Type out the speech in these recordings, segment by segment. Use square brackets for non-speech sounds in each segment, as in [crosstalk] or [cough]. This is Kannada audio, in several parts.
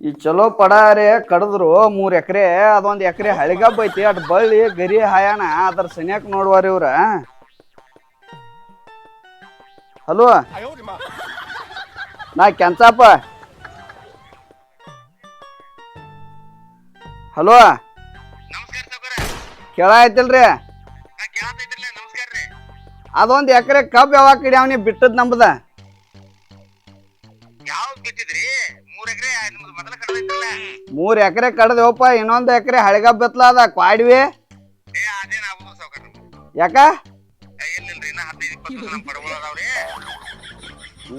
ಈ ಚಲೋ ಪಡಾರೆ ಕಡದ್ರು ಮೂರ್ ಎಕರೆ ಅದೊಂದ್ ಎಕರೆ ಹಳಿಗಬ್ಬ ಐತಿ ಅಟ್ ಬಳ್ಳಿ ಗರಿ ಹಾಯಾನ ಅದ್ರ ಸನಿಯಾಕ್ ನೋಡ್ವಾರ ಇವ್ರ. ಹಲೋ? ನಾ ಕೆಂಚಪ್ಪ ಹಲೋ? ಕೇಳ ಐತಿಲ್ರಿ ಅದೊಂದ್ ಎಕರೆ ಕಬ್ಬ್ ಯಾವಾಗ ಕಡಿಯಾವನಿ ಬಿಟ್ಟದ್ ನಂಬದ? ಮೂರ್ ಎಕರೆ ಕಡ್ದೇವಪ್ಪ ಇನ್ನೊಂದು ಎಕರೆ ಹಳಿಗಬ್ಬ ಬೆತ್ತಲಾದ ಅದ ಕ್ವಾಡ್ವಿ? ಯಾಕ?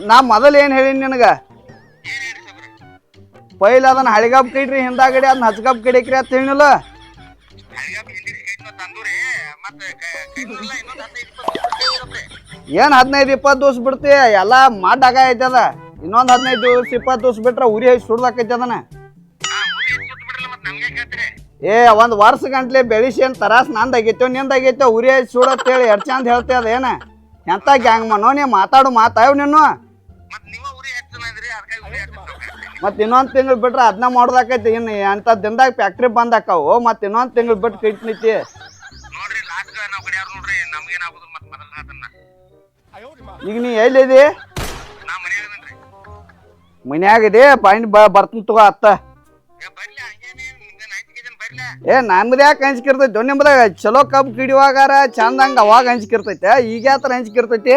ನಾ ಮೊದಲು ಏನ್ ಹೇಳೀನಿ ನಿನಗ? ಪೈಲ ಅದನ್ನ ಹಳಿಗಬ್ ಕೈಡ್ರಿ ಹಿಂದಾಗಡಿ ಅದನ್ನ ಹಚ್ಗಬ್ಬ ಕಡಿಕ್ರಿ ಅಂತ ಹೇಳಿಲ್ಲ ಏನ್ ಹದಿನೈದು ಇಪ್ಪತ್ತು ದಿವ್ಸ ಬಿಡ್ತಿ? ಎಲ್ಲಾ ಮಾಡಾಗ ಐತದ ಇನ್ನೊಂದ್ ಹದಿನೈದು ದಿವ್ಸ ಇಪ್ಪತ್ತು ದಿವ್ಸ ಬಿಟ್ರೆ ಉರಿ ಹಚ್ಚಿ ಸುಡ್ದಾಕೈತಿ ಅದನ್ನ. ಏ, ಒಂದ್ ವರ್ಷ ಗಂಟ್ಲೆ ಬೆಳಿಸಿ ಏನ್ ತರಾಸ್ ನಂದ್ ನಿಂದಾಗೈತೋ ನಿಂದ ಆಗೈತೋ ಉರಿ ಸುಡತ್ ಹೇಳಿ ಎಡ್ ಚಂದ ಹೇಳ್ತಿ ಅದೇನ ಎಂತ ಗ್ಯಾಂಗ್ ಮನೋ, ನೀ ಮಾತಾಡು, ಮಾತಾಯ್ ನೀನು. ಮತ್ ಇನ್ನೊಂದ್ ತಿಂಗಳು ಬಿಟ್ರ ಅದನ್ನ ಮಾಡೋದಾಕೈತಿ. ಇನ್ ಎಂತ ದಿನದಾಗ ಫ್ಯಾಕ್ಟ್ರಿ ಬಂದ್ ಆಕಾವು ಮತ್ ಇನ್ನೊಂದ್ ತಿಂಗಳು ಬಿಟ್ಟು ಕಿಟ್ ನಿಂತಿ ಈಗ ನೀ ಎಲ್ಲಿದಿ? ಮನ್ಯಾಗಿದೆ ಪಾಯಿಂಟ್ ಬರ್ತೀನಿ ತಗೋ ಅತ್ತ. ಏ ನಮ್ದು ಯಾಕೆ ಹಂಚ್ಕಿರ್ತೈತಿ ನಿಮ್ದಾಗ ಚಲೋ ಕಬ್ಬು ಕಿಡಿಯುವಾಗಾರ ಚಂದಂಗ ಅವಾಗ ಹಂಚ್ಕಿರ್ತೈತೆ ಈಗ ಯಾತ್ರ ಹಂಚ್ಕಿರ್ತೈತಿ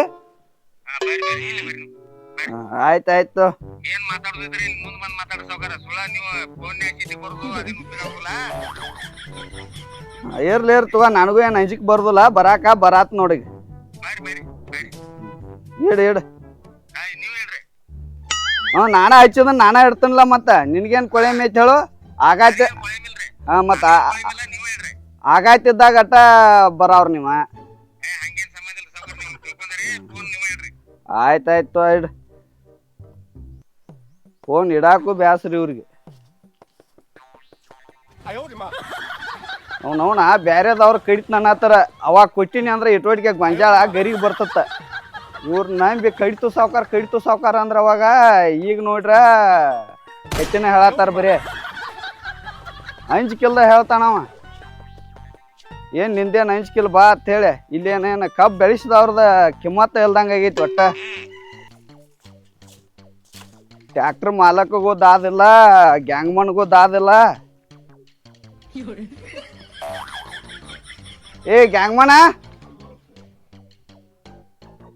ಆಯ್ತಾಯ್ತು ಏನ್ ಮಾತಾಡ್ತಿದ್ರಿ ಮುಂದ್ ಬಂದ್ ಮಾತಾಡ ಸೌಕರ್ಯ ಸುಳ್ಳ ನೀವು ಫೋನ್ ಹಚ್ಚಿದ್ದಿ ಬರ್ದು ಅದೇನು ಉಪಯೋಗ ಆಗುಲ್ಲ ಇರ್ಲಿ ಇರ್ತು ತಗೋ. ನನಗೂ ಏನು ಹಂಚಿಕ್ ಬರ್ದಿಲ್ಲ. ಬರಾಕ ಬರಾತ್ ನೋಡಿ ಬರ್ರಿ ಬರ್ರಿ ಬೇಡಿ ಇಡ್ ಇಡ್. ಆಯ್ ನೀವ್ ಹೇಳ್ರಿ. ಹ್ಞೂ ನಾನ ಹಚ್ಚಿದ ನಾನೇ ಇಡ್ತೀನಲ್ಲ ಮತ್ತೆ. ನಿನಗೇನು ಕೊಳೆ ಮೇತ್ ಹೇಳು? ಕೊಳಮಿಲ್ರಿ ಹಾ ಮತ್ತ ಆಗಾಯ್ತಿದ್ದಾಗ ಅಟ್ಟ ಬರಾವ್ರ ನೀವ. ಏ ಹಂಗೇನ್ ಸಂಬಂಧ ಇಲ್ಲ ಸಾವ್ಕಾರ ನೀವು ತಿಳ್ಕೊಂಡ್ರಿ ಫೋನ್ ನೀವ್ ಹೇಳ್ರಿ. ಆಯ್ತಾಯ್ತು ಇಡ್ ಫೋನ್ ಇಡಾಕು ಬ್ಯಾಸ್ರಿ ಇವ್ರಿಗೆ. ಅವ್ನವ್ನ ಬ್ಯಾರೆದವ್ರ ಕಡಿತ್ ನನ್ನ ಹತ್ರ. ಅವಾಗ ಕೊಟ್ಟಿನಿ ಅಂದ್ರೆ ಇಟೋಟಿಗೆ ಗೊಂಜಾಳ ಗರಿಗೆ ಬರ್ತತ್ತ. ಇವ್ರ ನಂಬಿ ಕಡಿತು ಸಾವ್ಕಾರ ಕಡಿತು ಸಾವ್ಕಾರ ಅಂದ್ರೆ ಅವಾಗ ಈಗ ನೋಡ್ರ ಹೆಚ್ಚಿನ ಹೇಳತ್ತಾರ ಬರೀ. ಹಂಚ್ಕಿಲ್ದ ಹೇಳ್ತಾನವ ಏನ್ ಐಂಜ್ ಕಿಲ್ ಬಾ ಅಂತ ಹೇಳಿ. ಇಲ್ಲೇನೇನು ಕಬ್ಬು ಬೆಳೆಸಿದವ್ರದ ಕಿಮ್ಮತ್ತ ಇಲ್ದಂಗೆ ಆಗೈತಿ ಒಟ್ಟ. ಟ್ಯಾಕ್ಟ್ರ್ ಮಾಲಕಗೂ ದಾದಿಲ್ಲ ಗ್ಯಾಂಗ್ಮನ್ಗೂ ದಾದಿಲ್ಲ. ಏ ಗ್ಯಾಂಗ್ಮಣ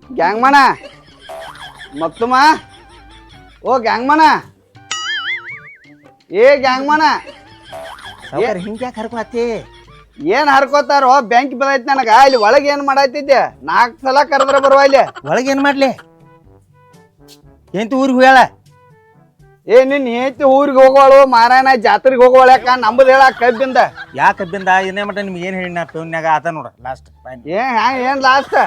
ಗ್ಯಾಂಗ್ಮಣ ಮತ್ತಮ್ಮ ಓ ಗ್ಯಾಂಗ್ಮಣ ಏ ಗ್ಯಾಂಗ್ ಗ್ಯಾಂಗ್ಮಣ ಸಾವ್ಕಾರ ಹಿಂಗೆ ಯಾಕೆ ಹರ್ಕೊಳತ್ತಿ? ಏನ್ ಹರ್ಕೋತಾರೋ ಬ್ಯಾಂಕ್ ಬಂದೈತಿ ನನಗ. ಇಲ್ಲಿ ಒಳಗೆ ಏನ್ ಮಾಡಾತಿದ್ದೆ ನಾಲ್ಕು ಸಲ ಕರೆದ್ರೆ ಬರುವ ಇಲ್ಲಿ ಒಳಗೆ ಏನು ಮಾಡ್ಲಿ? ಎಂತ ಊರಿಗೆ ಹೋಗ್ಯಾಳ? ಏ ನಿನ್ ಹೆಂಡತಿ ಊರಿಗೆ ಹೋಗೋಳು ಮಾರಾಯಣ ಜಾತ್ರೆಗೆ ಹೋಗೋಳು ಯಾಕ? ನಂಬದ್ ಹೇಳ ಕಬ್ಬಿಂದ. ಯಾ ಕಬ್ಬಿಂದ? ಏನೇ ಮಟ್ಟ ನಿಮ್ಗೆ ಏನು ಹೇಳಿ ನಾ ಪೇವ್ನ್ಯಾಗ ಆತ ನೋಡ ಲಾಸ್ಟ್ ಏ ಹ್ಯಾಂಗ ಏನ್ ಲಾಸ್ಟ್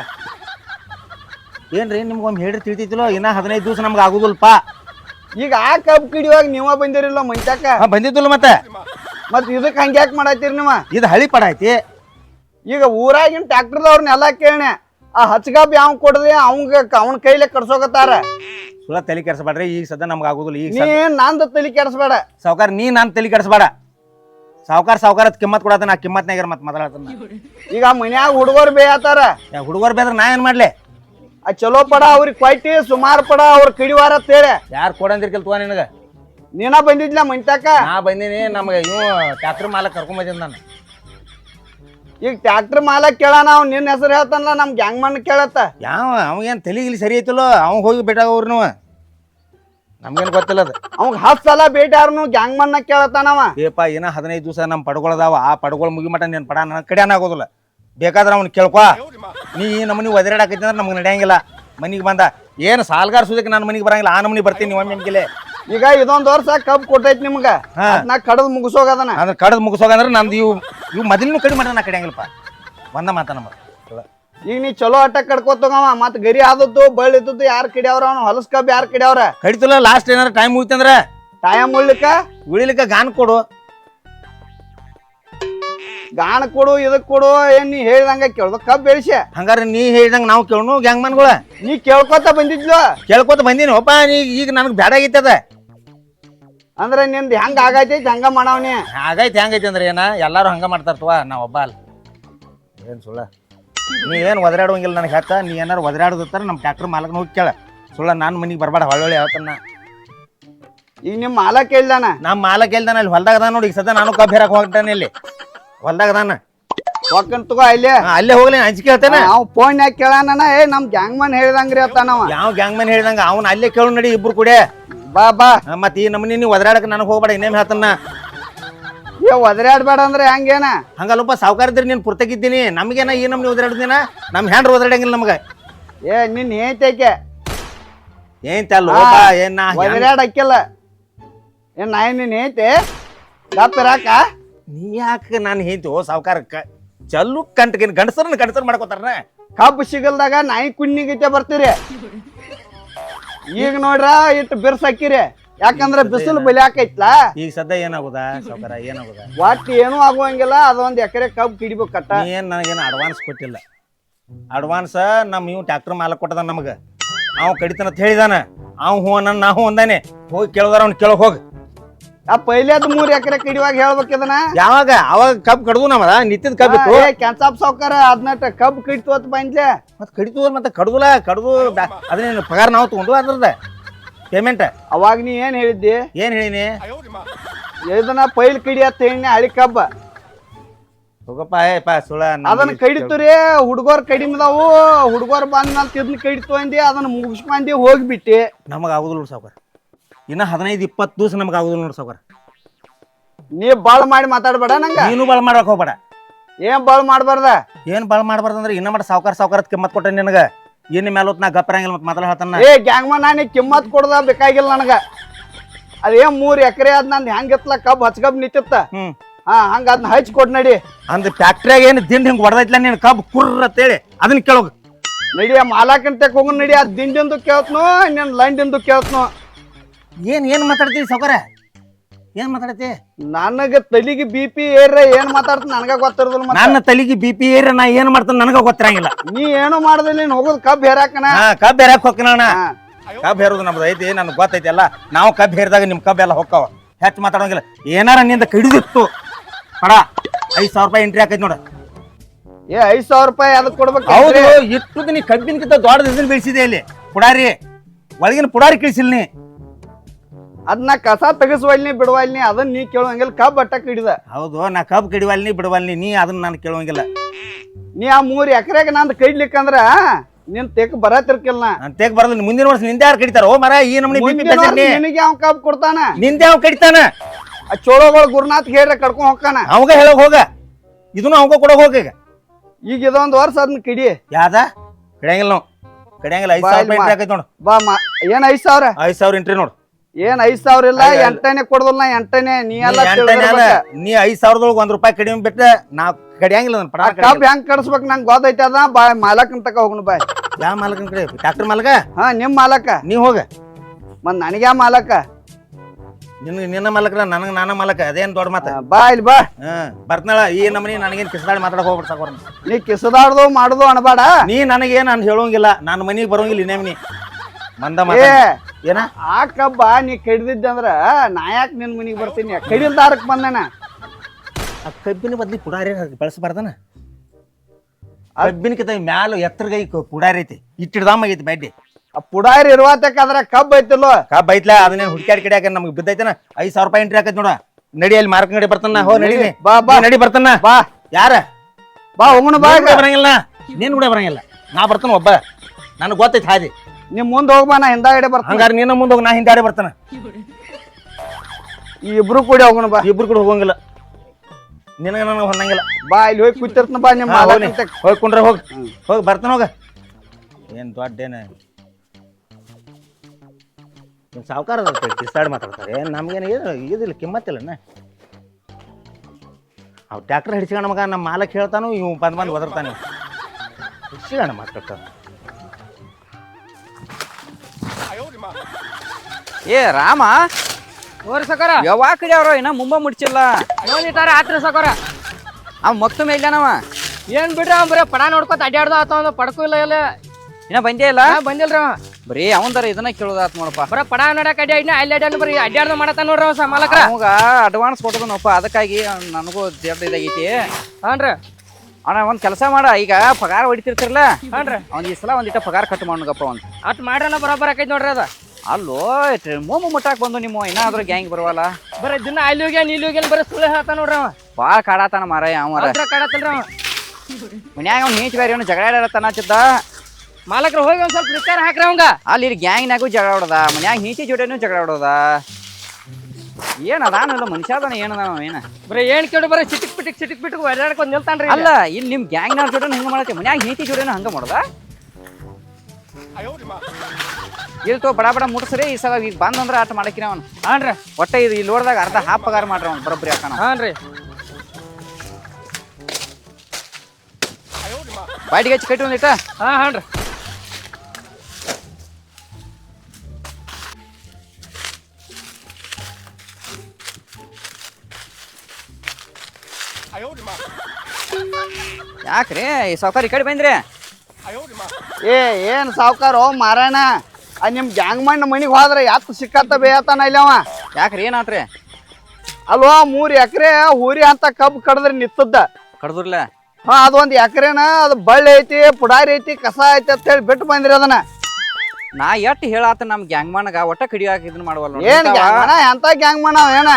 ಏನ್ರಿ ನಿಮ್ಗೆ ಒಮ್ಮೆ ಹೇಳಿ ತಿಳಿತೈತಿಲೋ? ಇನ್ನ ಹದಿನೈದು ದಿವಸ ನಮ್ಗೆ ಆಗುದಿಲ್ಲಪ್ಪ. ಈಗ ಆ ಕಬ್ ಕಿಡಿಯುವಾಗ ನೀವ ಬಂದಿರಿಲ್ಲ ಮಂಚಾಕ ಬಂದಿದ್ದಿಲ್ಲ ಮತ್ತೆ. ಮತ್ ಇದಕ್ ಯಾಕೆ ಮಾಡತ್ತೀರಿ ನೀವ? ಇದು ಹಳಿ ಪಡ ಐತಿ ಈಗ ಊರಾಗಿನ ಟ್ಯಾಕ್ಟರ್ದವ್ರನ್ನ ಎಲ್ಲಾ ಕೇಳಿ ಆ ಹಚ್ಚಗಾಬ್ ಯಾವ ಕೊಡದೆ ಅವಂಗ ಅವನ ಕೈಲೇ ಕಡ್ಸೋಕತ್ತಾರ ಸುಲ ತಲೆ ಕೆಡ್ಸಬೇಡ್ರಿ ಈಗ ಸದ್ಯ ನಮ್ಗೆ ಆಗುದಿಲ್ಲ ಈಗ ನೀ ನಂದು ತಲೆ ಕೆಡಿಸ್ಬೇಡ. ಸಾವ್ಕಾರ ನೀ ನಾನು ತಲೆ ಕೆಡಿಸ್ಬೇಡ. ಸಾವುಕಾರ ಸಾವುಕಾರ ಕಿಮ್ಮತ್ ಕೊಡತ್ತ ನಾ ಕಿಮ್ಮತ್ನಾಗಿರ ಮತ್ತೆ ಮಾತಾಡತ್ತ ಈಗ ಮನ್ಯಾಗ ಹುಡುಗರು ಬೇಯತ್ತಾರ ಹುಡುಗರು ಬೇದ್ರ ನಾ ಏನು ಮಾಡ್ಲಿ? ಆ ಚಲೋ ಪಡ ಅವ್ರಿಗೆ ಕ್ವಾಲಿಟಿ ಸುಮಾರು ಪಡ ಅವ್ರ ಕಿಡಿವಾರ ಅಂತೇಳಿ ಯಾರು ಕೊಡಂದಿರ್ಕಿಲ್ ತಗೋ ನಿನಗೆ? ನೀನ ಬಂದಿದ್ಲ ಮಂಚಾಕ ನಾ ಬಂದೀನಿ ನಮ್ಗೆ ಇವ್ ಟ್ಯಾಕ್ಟ್ರ್ ಮಾಲಕ್ ಕರ್ಕೊಂಡ್ ಬಂದಿದ್ದ ನಾನು. ಈಗ ಟ್ಯಾಕ್ಟರ್ ಮಾಲಕ್ ಕೇಳಾನ ಅವ್ನು ನಿನ್ನ ಹೆಸರು ಹೇಳ್ತಾನಲ್ಲ ನಮ್ ಗ್ಯಾಂಗ್ ಮನ್ ಕೇಳತ್ತ. ಯಾವ ಅವಗೇನ್ ತಲಿಗಿಲಿ ಸರಿ ಐತಿಲ್ಲೋ? ಅವ್ ಹೋಗಿ ಬಿಟ್ಟಾಗವ್ರಿ ನೀವು. ನಮ್ಗೇನು ಗೊತ್ತಿಲ್ಲ ಅದು. ಅವ್ಗ ಹತ್ತು ಸಲ ಭೇಟಿಯಾರನು ಗ್ಯಾಂಗ್ ಮನ್ನ ಕೇಳತ್ತಾನವ ಏಪ ಏನ ಹದಿನೈದು ದಿವಸ ನಮ್ಮ ಪಡ್ಗೊಳದಾವ ಆ ಪಡ್ಗೊಳ ಮುಗಿ ಮಟ ನೀನು ಪಡ ನನ್ನ ಕಡೆ ಆಗೋದಿಲ್ಲ. ಬೇಕಾದ್ರೆ ಅವ್ನು ಕೇಳ್ಕೊ. ನೀ ನಮ್ಮನಿ ಒದರಾಡಕೈತಿ ಅಂದ್ರೆ ನಮ್ಗೆ ನಡೆಯಂಗಿಲ್ಲ. ಮನಿಗೆ ಬಂದ ಏನು ಸಾಲ್ಗಾರ ಸುದಕ್ಕೆ ನನ್ನ ಮನಿಗೆ ಬರಂಗಿಲ್ಲ. ಆ ನಮನಿ ಬರ್ತೀನಿ ನೀವು ಒಮ್ಮೆಂಗಿಲೆ ಈಗ ಇದೊಂದ್ ವರ್ಷ ಕಬ್ ಕೊಟ್ಟೈತಿ ನಿಮ್ಗ. ಹಾ. ನಾ ಕಡದ್ ಮುಗಿಸೋಗದನ ಅಂದ್ರೆ ಕಡದ್ ಮುಗಿಸೋಗಂದ್ರೆ ನಂದು ಇವು ಇವು ಮೊದಲಿನ ಕಡಿಮೆ ಮಾಡ್ರೆ ನಾ ಕಡಿಯಂಗಿಲ್ಲಪ್ಪ. ಬಂದ ಮಾತ ನಮ್ಮ. ಈಗ ನೀ ಚಲೋ ಆಟ ಕಡ್ಕೋತಾವ ಮತ್ತೆ ಮತ್ ಗರಿ ಆದದ್ದು ಬಳ್ಳಿ ಇದ್ದದ್ದು ಯಾರ್ ಕಿಡ್ಯಾವ್ರ ಅವನು? ಹೊಲಸ್ ಕಬ್ ಯಾರ್ ಕಿಡ್ಯಾವ್ರ? ಕಡಿತಲ್ಲ ಲಾಸ್ಟ್ ಏನಾರ ಟೈಮ್ ಮುಗಿತಂದ್ರೆ ಟೈಮ್ ಉಳ್ಲಿಕ್ಕ? ಉಳಿಲಿಕ್ಕೆ ಗಾನ್ ಕೊಡು. ಗಾಣ ಕೊಡು ಇದಕ್ ಕೊಡು ಏನ್ ನೀ ಹೇಳ್ದಂಗ ಕೇಳ್ದ ಕಬ್ ಬೆಳೆಸಿ. ಹಂಗಾರೆ ನೀ ಹೇಳ್ದಂಗೆ ನಾವು ಕೇಳೋನು ಗ್ಯಾಂಗ್ ಮನ್ಗಳ ನೀ ಕೇಳ್ಕೊತ ಬಂದಿದ್ಲು? ಕೇಳ್ಕೊತ ಬಂದೀನಿ ಒಪ್ಪ ನೀ ಈಗ ನನಗೆ ಬೇಡ ಆಗೈತದ ಅಂದ್ರೆ ನಿಂದ್ ಹೆಂಗ ಆಗೈತೈತಿ ಹಂಗ ಮಾಡವ್ನಿ? ಆಗೈತೆ ಹೆಂಗೈತಿ ಅಂದ್ರೆ ಏನ? ಎಲ್ಲಾರು ಹಂಗ ಮಾಡ್ತಾರ್ತವ ನಾ ಒಬ್ಬ ಅಲ್ಲ. ಏನ್ ಸುಳ್ಳ? ನೀ ಏನು ಒದರಾಡುವಂಗಿಲ್ಲ ನನಗೆ ಹೇಳ್ತ ನೀ ಏನಾರು ಒದರಾಡೋದಿತ್ತಾರ ನಮ್ಮ ಟ್ಯಾಕ್ಟರ್ ಮಾಲಕನ ಹೋಗಿ ಕೇಳ. ಸುಳ್ಳ ನಾನು ಮನಿಗೆ ಬರಬೇಡ ಹೊಳ್ಳೊಳ್ಳಿ ಹೇಳ್ತಾನ ಈಗ ನಿಮ್ಮ ಮಾಲ ಕೇಳ್ದಾನ ನಮ್ಮ ಮಾಲ ಕೇಳ್ದಾನ ಅಲ್ಲಿ ಹೊಲ್ದಾಗ ಅದಾನ ನೋಡಿ ಈಗ ಸದ ನಾನು ಕಬ್ಬು ಹೇರಕ್ ಹೋಗ್ತಾನೆ ಇಲ್ಲಿ. ಹೊಲ್ದಾಗ ಅದಾನ. ಒಕ್ಕನ್ ತಗೋ ಅಲ್ಲಿ. ಹಾ, ಅಲ್ಲೇ ಹೋಗ್ಲಿ ಅಂಜಿಕೆ ಹೇಳ್ತೇನೆ. ಅವ್ ಫೋನ್ ಯಾಕೆ ಕೇಳಾನ ಏ ನಮ್ ಗ್ಯಾಂಗ್ ಮನ್ ಹೇಳ್ದಂಗ್ರಿ ಅತ್ತಾನವ ಯಾವ ಗ್ಯಾಂಗ್ ಮನ್ ಹೇಳ್ದಂಗ? ಅವ್ನ ಅಲ್ಲೇ ಕೇಳು ನಡಿ ಇಬ್ರು ಕೂಡ. ಬಾ ಬಾ. ಮತ್ತೆ ಈ ನಮ್ಮನಿ ನೀವು ಒದರಾಡಕ್ಕೆ ನನಗೆ ಹೋಗ್ಬೇಡ ಇನ್ನೇನು ಹೇಳ್ತಾನ? ಏ ಒದರಾಡ್ಬೇಡ ಅಂದ್ರೆ ಹೆಂಗೇನ? ಹಂಗಲ್ಲಪ್ಪ ಸಾವುಕಾರ ಇದ್ರಿ ನೀನು ಪುರ್ತಕಿದ್ದೀನಿ ನಮಗೇನ ಈ ನಮ್ಮನೆ ಒದರಾಡ್ದಿನ? ನಮ್ಮ ಹೆಂಡ್ರು ಒದರಾಡಂಗಿಲ್ಲ ನಮಗೆ. ಏ ನಿನ್ನ ಏತೈಕೆ ಏನ್ ತಲ್ಲ ಏನ್ ನಾ ಏನ್ ನಾ ಏನ್ ನಿನ್ ಐತೆ ಗಪ್ಪಿರಾಕ ನೀ ಯಾಕೆ ನಾನು ಹೇಳ್ತಿ ಓ ಸಾವುಕಾರಕ್ಕ. ಚಲ್ಲು ಕಂಟ್ಗೆ ಗಂಡಸರನ್ನ ಗಂಡಸರ್ ಮಾಡ್ಕೋತಾರ ಕಬ್ಬು ಸಿಗಲ್ದಾಗ ನಾಯಿ ಕುಣ್ಣಿಗಿಟ್ಟೆ ಬರ್ತೀರಿ. ಈಗ ನೋಡ್ರ ಇಟ್ಟು ಬಿರ್ಸಾಕಿರಿ. ಯಾಕಂದ್ರ ಬಿಸಿಲು ಬಲಿ ಹಾಕೈತ್ಲಾ ಈಗ ಸದ್ಯ ಏನಾಗುದ ಸಾವುಕಾರ ಏನಾಗುದ? ಒಟ್ಟು ಏನೂ ಆಗುವಂಗಿಲ್ಲ ಅದೊಂದ್ ಎಕರೆ ಕಬ್ಬು ಕಿಡಿಬೇಕು ಕಟ್ಟ ನೀ ಏನ್ ನನಗೇನು ಅಡ್ವಾನ್ಸ್ ಕೊಟ್ಟಿಲ್ಲ. ಅಡ್ವಾನ್ಸ್ ನಮ್ಮ ಇವ್ ಟ್ಯಾಕ್ಟರ್ ಮಾಲಕ್ ಕೊಟ್ಟದ ನಮಗ. ಅವ್ ಕಡಿತನ ಅಂತ ಹೇಳಿದಾನ. ಅವ್ ಹೂ ಅನ್ನ ನಾ ಹೂ ಅಂದಾನೆ. ಹೋಗಿ ಕೇಳದಾರ ಅವ್ನು ಕೇಳಕ್ ಹೋಗ್. ಆ ಪೈಲೇದ್ ಮೂರ್ ಎಕರೆ ಕಿಡಿವಾಗ ಇದನ್ನ. ಯಾವಾಗ? ಅವಾಗ ಕಬ್ ಕಡ್ದು ನಮ್ಮದ ನಿತ್ಯದ ಕಬ್ ಇತ್ತು? ಕೆಂಚಾಪ್ ಸಾವ್ಕಾರ ಹದಿನೆಂಟು ಕಬ್ಬು ಕಿಡ್ತು ಅಂತ ಬಂದ್ಲೆ. ಮತ್ತೆ ಕಡಿತು ಮತ್ತೆ ಕಡ್ದುಲ ಕಡ್ದು ಅದನ್ನ ಪಗಾರ ನಾವು ತಗೊಂಡು ಅದ್ರದ ಪೇಮೆಂಟ್ ಅವಾಗ ನೀ ಏನ್ ಹೇಳಿದ್ದಿ? ಏನ್ ಹೇಳಿನಿ? ಇದನ್ನ ಪೈಲ್ ಕಿಡಿ ಅಂತ ಹೇಳಿ ಹಳಿ ಕಬ್ಬ. ಹೋಗಪ್ಪ ಏ ಪಾ ಸುಳ ಅದನ್ನ ಕಡಿತುರಿ ಹುಡುಗರ್ ಕಡಿಮದಾವು ಹುಡುಗರ್ ಬಂದ್ಮೇಲೆ ಇದನ್ನ ಕಡಿತು ಅಂದಿ ಅದನ್ನ ಮುಗಿಸ್ಕೊಂಡಿ ಹೋಗ್ಬಿಟ್ಟಿ. ನಮಗ ಆಗುದಿಲ್ಲ ಸಾವುಕಾರ. ಇನ್ನ ಹದಿನೈದು ಇಪ್ಪತ್ತು ದಿವಸ ನಮ್ಗೆ ಆಗುದಿಲ್ಲ ನೋಡಿ ಸೌಕರ್ ನೀ ಬಾಳ್ ಮಾಡಿ ಮಾತಾಡ್ಬೇಡ ನಂಗ? ನೀನು ಬಾಳ್ ಮಾಡಕ್ ಹೋಗ್ಬೇಡ. ಏನ್ ಬಾಳ್ ಮಾಡ್ಬಾರ್ದ? ಏನ್ ಬಾಳ್ ಮಾಡ್ಬಾರ್ದು ಅಂದ್ರೆ ಇನ್ನ ಮಾಡಿ ಸಾವುಕಾರ ಸಾವುಕಾರ ಕಿಮ್ಮತ್ ಕೊಟ್ಟೆ ನಿನಗ. ಏನ್ ಮೇಲೆ ಹೊತ್ತು ನಾ ಗಪ್ಪರಂಗಿಲ್ಲ ಮತ್ತೆ ಮಾತಾಡ ಹೇಳ್ತಾನ ಏ ಗ್ಯಾಂಗ್ ಮನ್ ನಾನು ಕಿಮ್ಮತ್ ಕೊಡ್ದ ಬೇಕಾಗಿಲ್ಲ ನನಗ. ಅದೇ ಮೂರ್ ಎಕರೆ ಅದ್ ನಂದು ಹೆಂಗಿತ್ಲ ಕಬ್ಬು ಹಚ್ಕಬ್ ನಿಂತಿತ್ತ. ಹ್ಮ್. ಹಾ ಹಂಗ ಅದನ್ನ ಹಚ್ ಕೊಡ್ ನಡಿ. ಅಂದ್ರೆ ಫ್ಯಾಕ್ಟ್ರಿಯಾಗ ಏನು ದಿಂಡ್ ಹಿಂಗ್ ಹೊಡೆದೈತ್ಲ ನೀನು ಕಬ್ ಕುರ್ರ ಅಂತೇಳಿ ಅದನ್ನ ಕೇಳೋಗ. ನಡಿ ಆ ಮಾಲಾಕನ್ ತೆಕ್ ಹೋಗ್ ನಡಿ ಅದ್ ದಿಂಡಿಂದು ಕೇಳ್ತ್ನು ನಿನ್ ಲಂಡಿಂದು ಕೇಳ್ತ್ನು. ಏನ್ ಏನ್ ಮಾತಾಡ್ತೀವಿ ಸೌಕರ ಏನ್ ಮಾತಾಡತಿ? ನನಗ ತಲಿಗೆ ಬಿ ಪಿ ಏರ್ರ ಏನ್ ಮಾತಾಡ್ತ ನನಗ ಗೊತ್ತಿರೋದಿಲ್ಲ ಮತ್ತೆ. ನನ್ನ ತಲೆಗೆ ಬಿ ಪಿ ಏರಿ ನಾ ಏನ್ ಮಾಡ್ತಾನೆ ನನಗ ಗೊತ್ತಿರಂಗಿಲ್ಲ. ನೀ ಏನು ಮಾಡ್ದಿಲ್ಲ ನೀನ್ ಹೋಗೋದ್ ಕಬ್ ಹೇರಾಕನ? ಹಾ ಕಬ್ಬು ಹೇರಕ್ ಕಬ್ ಅಣ್ಣ. ಹಾ. ಕಬ್ಬು ಹೇರೋದು ನಮ್ದು ಐತಿ ನನ್ಗೆ ಗೊತ್ತೈತಿ ಅಲ್ಲ. ನಾವು ಕಬ್ ಹೇರಿದಾಗ ನಿಮ್ ಕಬ್ ಎಲ್ಲ ಹೋಗ್ತಾವ ಹೆಚ್ಚು ಮಾತಾಡೋಂಗಿಲ್ಲ. ಏನಾರ ನಿಂದ ಕಡಿದಿತ್ತು. ಪಡ ಐದ್ ಸಾವಿರ ರೂಪಾಯಿ ಎಂಟ್ರಿ ಹಾಕೈತಿ ನೋಡ. ಏ ಐದ್ ಸಾವಿರ ರೂಪಾಯಿ ಅದಕ್ಕೆ ಕೊಡ್ಬೇಕು ಹೌದು ಇಟ್ಟು ನೀ ಕಬ್ಬಿನಕ್ಕಿಂತ ದೊಡ್ಡ ಹೆಸರು ಬೆಳೆಸಿದೆ ಇಲ್ಲಿ? ಪುಡಾರಿ ಒಳಗಿನ ಪುಡಾರಿ ಕಿಳಿಸಿಲ್ ನೀ. ಅದನ್ನ ಕಸ ತೆಗಿಸುವಲ್ನಿ ಬಿಡುವಲ್ನಿ ಅದನ್ನ ನೀ ಕೇಳುವಂಗಿಲ್ಲ ಕಬ್ ಅಟ್ಟ ಹಿಡಿದ. ಹೌದು ನಾ ಕಬ್ ಕಡಿವಲ್ನಿ ಬಿಡವಲ್ನಿ ನೀ ಅದನ್ನ ನಾನು ಕೇಳುವಂಗಿಲ್ಲ. ನೀ ಆ ಮೂರು ಎಕರೆಗೆ ನಂದು ಕೈಡ್ಲಿಕ್ಕಂದ್ರ ನಿನ್ ತೆಕ್ ಬರತಿರ್ಕಿಲ್ಲ ನಾ. ನಾನು ತೇಗ್ ಬರಲ್ಲ ಮುಂದಿನ ವರ್ಷ ನಿಂದೆ ಯಾರು ಕಡಿತಾರ? ಓ ಮರ ಈ ನಮ್ನಿ ಬಿ ಮುಂದಿನ ವರ್ಷ ನಿನಗೆ ಅವ್ ಕಬ್ ಕೊಡ್ತಾನ? ನಿಂದೆ ಅವ್ ಕಡಿತಾನ? ಆ ಚೋಳಗಳು ಗುರುನಾಥ್ ಹೇಳ್ರೆ ಕಡ್ಕೊಂಡ್ ಹೋಗ್ತಾನ. ಅವಾಗ ಹೇಳೋಕ್ ಹೋಗ. ಇದನ್ನು ಅವಾಗ ಕೊಡೋಕ್ ಹೋಗ ಈಗ. ಈಗ ಇದೊಂದ್ ವರ್ಷ ಅದನ್ನ ಕಿಡಿ. ಯಾದ? ಕಡಿಯಂಗಿಲ್ಲ ನಾವು ಕಡಿಯಂಗಿಲ್ಲ ಐದ್ ಸಾವಿರ ರೂಪಾಯಿ ನೋಡು. ಬಾ ಮಾ ಏನ್ ಐದ್ ಸಾವಿರ? ಐದ್ ಸಾವಿರ ಇಂಟ್ರಿ ನೋಡು. ಏನ್ ಐದ್ ಸಾವಿರ ಇಲ್ಲ ಎಂಟನೆ ಕೊಡೋದಿಲ್ಲ ನಾ ಎಂಟನೇ ನೀ ಎಲ್ಲ ನೀ ಐದ್ ಸಾವಿರದೊಳಗೆ ಒಂದ್ ರೂಪಾಯಿ ಕಡಿಮೆ ಬಿಟ್ಟೆ ನಾ ಕಡಿಯಂಗಿಲ್ಲ ಪಡ ಕಬ್ಬ್ ಹೆಂಗ್ ಕಡ್ಸ್ಬೇಕ್ ನಂಗೆ ಗೊತ್ತೈತೆ ಅದ ಬಾ ಮಾಲಕನ್ ತಕ ಹೋಗ್ನು ಬಾಯ್. ಯಾವ ಮಾಲಕನ ಕಡೆ ಡಾಕ್ಟರ್ ಮಾಲಕ? ಹಾ ನಿಮ್ ಮಾಲಕ. ನೀ ಹೋಗ. ಮತ್ ನನಗ್ಯಾ ಮಾಲಕ? ನಿನ್ ನಿನ್ನ ಮಾಲಕ್ರ ನನಗೆ ನಾನ ಮಾಲಕ ಅದೇನ್ ದೊಡ್ಡ ಮಾತ? ಬಾ ಇಲ್ಲಿ ಬಾ. ಹ ಬರ್ತನಾಳ ಈ ನಮ್ಮನಿ ನನಗೇನ್ ಕಿಸದಾಳಿ ಮಾತಾಡಕ್ ಹೋಗ್ಬಿಡ್ ಸಾಕೋರ್ ನೀ ಕಿಸದಾಡ್ದು ಮಾಡುದು ಅನ್ಬೇಡ. ನೀ ನನಗೇನ್ ಅನ್ ಹೇಳೋಂಗಿಲ್ಲ ನನ್ನ ಮನಿಗೆ ಬರೋಂಗಿಲ್ಲ ಇನ್ನೇಮ್ನಿ ಮಂದ ಏ ಏನ? ಆ ಕಬ್ಬ ನೀ ಕಡಿದಿದ್ದಂದ್ರ ನಾ ಯಾಕೆ ನಿನ್ ಮನಿಗೆ ಬರ್ತೀನಿ? ಕಡಿಲ್ದಾರಕ್ ಬಂದನ. ಆ ಕಬ್ಬಿನ ಬದ್ಲಿ ಪುಡಾರಿ ಬೆಳೆಸಬಾರ್ದನ? ಕಬ್ಬಿನಕಿತ ಮ್ಯಾಲ ಎತ್ತರಗೈ ಪುಡಾರಿ ಐತಿ. ಇಟ್ಟಿಡ್ದಾಮ ಐತಿ ಬ್ಯಾಡಿ ಆ ಪುಡಾರಿ ಇರುವತ್ತಕ ಅದ್ರ ಕಬ್ಬ್ ಐತಿಲ್ಲೋ? ಕಬ್ಬ ಐತ್ಲ ಅದನ್ನೇನು ಹುಡುಕ್ಯಾಡಿ ಕಡೆ ನಮ್ಗೆ ಬಿದ್ದೈತನ ಐದ್ ಸಾವಿರ ರೂಪಾಯಿ ಎಂಟ್ರಿ ಹಾಕೈತಿ ನೋಡ. ನಡಿ ಅಲ್ಲಿ ಮಾರ್ಕ್ ನಡಿ ಬರ್ತಾನ ಹೋ ನಡಿ. ಬಾ ಬಾ. ನಡಿ ಬರ್ತಾನ. ಬಾ. ಯಾರ? ಬಾ ಹೋಗೋಣ ಬಾ ಬರಂಗಿಲ್ಲ ನೀನ್ ಕೂಡ ಬರಂಗಿಲ್ಲ. ನಾ ಬರ್ತಾನ ಒಬ್ಬ. ನನಗೆ ಗೊತ್ತೈತಿ ಹಾದಿ. ನಿಮ್ ಮುಂದ್ ಹೋಗ್ಬಾ ನಾ ಹಿಂದಾಡೆ ಬರ್ತೀನಿ. ಹಂಗಾರೆ ನಿನ್ನ ಮುಂದೆ ಹೋಗಿ ನಾ ಹಿಂದಾಡಿ ಬರ್ತಾನ? ಈ ಇಬ್ರು ಕೂಡಿ ಹೋಗೋಣ ಬಾ. ಇಬ್ರು ಕೂಡ ಹೋಗಂಗಿಲ್ಲ. ನಿನಗ ನನಗೆ ಹೊನ್ನಂಗಿಲ್ಲ ಬಾ ಇಲ್ಲಿ ಹೋಗಿ ಕೂತಿರ್ತನ ಬಾ ನಿಮ್ಮ ಹಾ, ಹೋಗ್ನಿ. ಮಾಲಕನ್ ತಕ. ಹೋಗಿ ಕುಂಡ್ರೆ ಹೋಗಿ. ಹೋಗಿ ಬರ್ತಾನ ಹೋಗ. ಏನ್ ದೊಡ್ಡ ಏನ? ಸಾವುಕಾರ ಕಿಸ್ತಾಡಿ ಮಾತಾಡ್ತಾರೆ. ಏನು ನಮ್ಗೇನು ಇದು ಇದಿಲ್ಲ ಕಿಮ್ಮತ್ತಿಲ್ಲನ ಅವ್ ಟ್ಯಾಕ್ಟರ್ ಹಿಡಿಸ್ಕೊಂಡ ಮಗ ನಮ್ಮ ಮಾಲಕ್ ಹೇಳ್ತಾನು ಇವ್ ಬಂದ್ ಬಂದ್ ಒದರ್ತಾನೆ. ಹಿಡ್ಸಿಗಣ ಮಾತಾಡ್ತಾನ. ಏ ರಾಮ? ಹೋರಿ ಸಕರ. ಯಾವಾಗ ಅವ್ರ ಇನ್ನ ಮುಂಬ ಮುಡ್ಚಿಲ್ಲ ನೋಡಿತಾರ ಆತ್ರ ಸಕರ. ಅವ್ ಮಕ್ತು ಮೇಲ್ದಾನವ ಏನ್ ಬಿಡ್ರಿ ಅವ್ನ್ ಬರೀ ಪಡ ನೋಡ್ಕೊತ ಅಡ್ಯಾಡ್ದ ಆತ ಒಂದು ಪಡ್ಕು ಇಲ್ಲ ಇಲ್ಲ ಇನ್ನ ಬಂದೇ ಇಲ್ಲ? ಬಂದಿಲ್ರ ಅವ. ಬರೀ ಅವಂದರ ಇದನ್ನ ಕೇಳೋದಾತ್ ನೋಡಪ್ಪ. ಬರ ಪಡ ನೋಡಕ್ ಅಡ್ಯಾಡ್ನ ಅಲ್ಲಿ ಅಡ್ಯಾಡ್ ಬರೀ ಅಡ್ಯಾಡ್ದ ಮಾಡತ ನೋಡ್ರಿ ಅವ ಮಾಲಕ್ರ. ಅವಾಗ ಅಡ್ವಾನ್ಸ್ ಕೊಟ್ಟದನಪ್ಪ ಅದಕ್ಕಾಗಿ ನನಗೂ ಜಡ್ ಇದಾಗೈತಿ. ಹಾನ್ರಿ ಅಣ್ಣ ಒಂದ್ ಕೆಲಸ ಮಾಡ ಈಗ ಪಗಾರ ಹೊಡಿತಿರ್ತಿರಲ್ಲ? ಹಾನ್ರಿ ಅವ್ನ್ ಈ ಸಲ ಒಂದಿಟ್ಟ ಪಗಾರ ಕಟ್ ಮಾಡ್ನಗಪ್ಪ ಒಂದ್ ಅಟ್ ಮಾಡ್ರಲ್ಲ ಬರೋಬ್ಬರ ಆಕೈತಿ ನೋಡ್ರಿ ಅದ. ಅಲ್ಲೋ ಮೋಮು ಮುಟ್ಟಾಕ್ ಬಂದು ನಿಮ್ಮ ಇನ್ನಾದ್ರೂ ಗ್ಯಾಂಗ್ ಬರವಲ್ಲ? ಬರೀ ದಿನ ಅಲ್ಲಿ ಹೋಗ್ಯಾನ ಇಲ್ಲಿ ಹೋಗ್ಯಾನ ಬರೀ ಸುಳ್ಳು ಹೇಳ್ತಾನ ನೋಡ್ರಿ ಅವ. ಬಾಳ ಕಾಡಾತಾನ ಮಾರ ಅವರ ಅದ್ರ ಕಾಡತ್ತಲ್ರಿ ಅವ. ಮನ್ಯಾಗ ಅವ್ನು ನೀಚ್ ಬೇರೆ ಅವ್ನು ಜಗಳ ಆಡತಾನ ಚಿದ್ದ ಮಾಲಕ್ರ ಹೋಗಿ ಒಂದ್ ಸ್ವಲ್ಪ ವಿಚಾರ ಹಾಕ್ರಿ ಅವಂಗ. ಅಲ್ಲಿ ಗ್ಯಾಂಗ್ನಾಗೂ ಜಗಳ ಆಡೋದ ಮನ್ಯಾಗ ನೀಚಿ ಜೋಡಿನೂ ಜಗಳ ಆಡೋದ. ಏನ್ ಅದಾನಲ್ಲ ಮನುಷ್ಯ ಅದಾನ ಏನದ ಏನ? ಬರೀ ಏನ್ ಕೇಳು ಬರೀ ಚಿಟಿಕ್ ಪಿಟಿಕ್ ಚಿಟಿಕ್ ಪಿಟಿಕ್ ಒಳ್ಳಾಡ್ಕೊಂಡ್ ನಿಲ್ತಾನ್ರಿ ಅಲ್ಲ ಇಲ್ಲಿ ನಿಮ್ ಗ್ಯಾಂಗ್ನ ಜೋಡಿನ ಹಂಗ ಮಾಡತ್ತೆ? ಮನ್ಯಾಗ ನೀತಿ ಜೋಡಿನ ಹಂಗ ಮಾಡದ? ಇಲ್ಲಿ ತೋ ಬಡ ಬಡ ಮುಟ್ಸ್ರಿ ಈ ಸಲ ಈಗ ಬಂದಂದ್ರ ಆಟ ಮಾಡಕಿನ ಅವನು. ಹಾನ್ರಿ. ಒಟ್ಟ ಇದು ಇಲ್ಲಿ ನೋಡ್ದಾಗ ಅರ್ಧ ಹಾಫ್ ಪಗಾರ ಮಾಡ್ರಿ ಅವ್ನು ಬರೋಬ್ಬರಿ ಹಾಕಣ. ಹಾನ್ರಿ. ಬಾಡಿಗೆ ಹಚ್ಚಿ ಕಟ್ಟಿ ಒಂದಿಟ್ಟ ಹಾ ಹಾನ್ರಿ. ಯಾಕ್ರಿ? ಈ ಸಾವುಕಾರ ಈ ಕಡೆ ಬಂದ್ರಿ? ಏ ಏನ್ ಸಾವ್ಕಾರ? ಮಾರಾಯಣ. ಆ ನಿಮ್ ಗ್ಯಾಂಗ್ ಮಣ್ಣ ಮನಿಗೆ ಹೋದ್ರೆ ಯಾತ್ ಸಿಕ್ಕತ್ತ ಬೇಯತ್ತಾನ ಇಲ್ಲವ ಯಾಕ್ರಿ ಏನಾತ್ರಿ? ಅಲ್ವಾ ಮೂರು ಎಕರೆ ಊರಿ ಅಂತ ಕಬ್ಬು ಕಡದ್ರಿ ನಿತ್ತದ್ದ. ಕಡದ್ರಲ್ಲ ಹಾ ಅದೊಂದ್ ಎಕರೆನ ಅದು ಬಳ್ಳಿ ಐತಿ ಪುಡಾರಿ ಐತಿ ಕಸ ಐತಿ ಅಂತ ಹೇಳಿ ಬಿಟ್ಟು ಬಂದ್ರಿ ಅದನ್ನ. ನಾ ಎಟ್ ಹೇಳಾತ ನಮ್ ಗ್ಯಾಂಗ್ ಮನಗ ಒಟ್ಟ ಕಡಿಯಾಕ ಇದನ್ನ ಮಾಡವಲ್ಲ. ಏನ್ ಗ್ಯಾಂಗ್ ಮಣ ಎಂತ ಗ್ಯಾಂಗ್ ಮಣ ಏನ?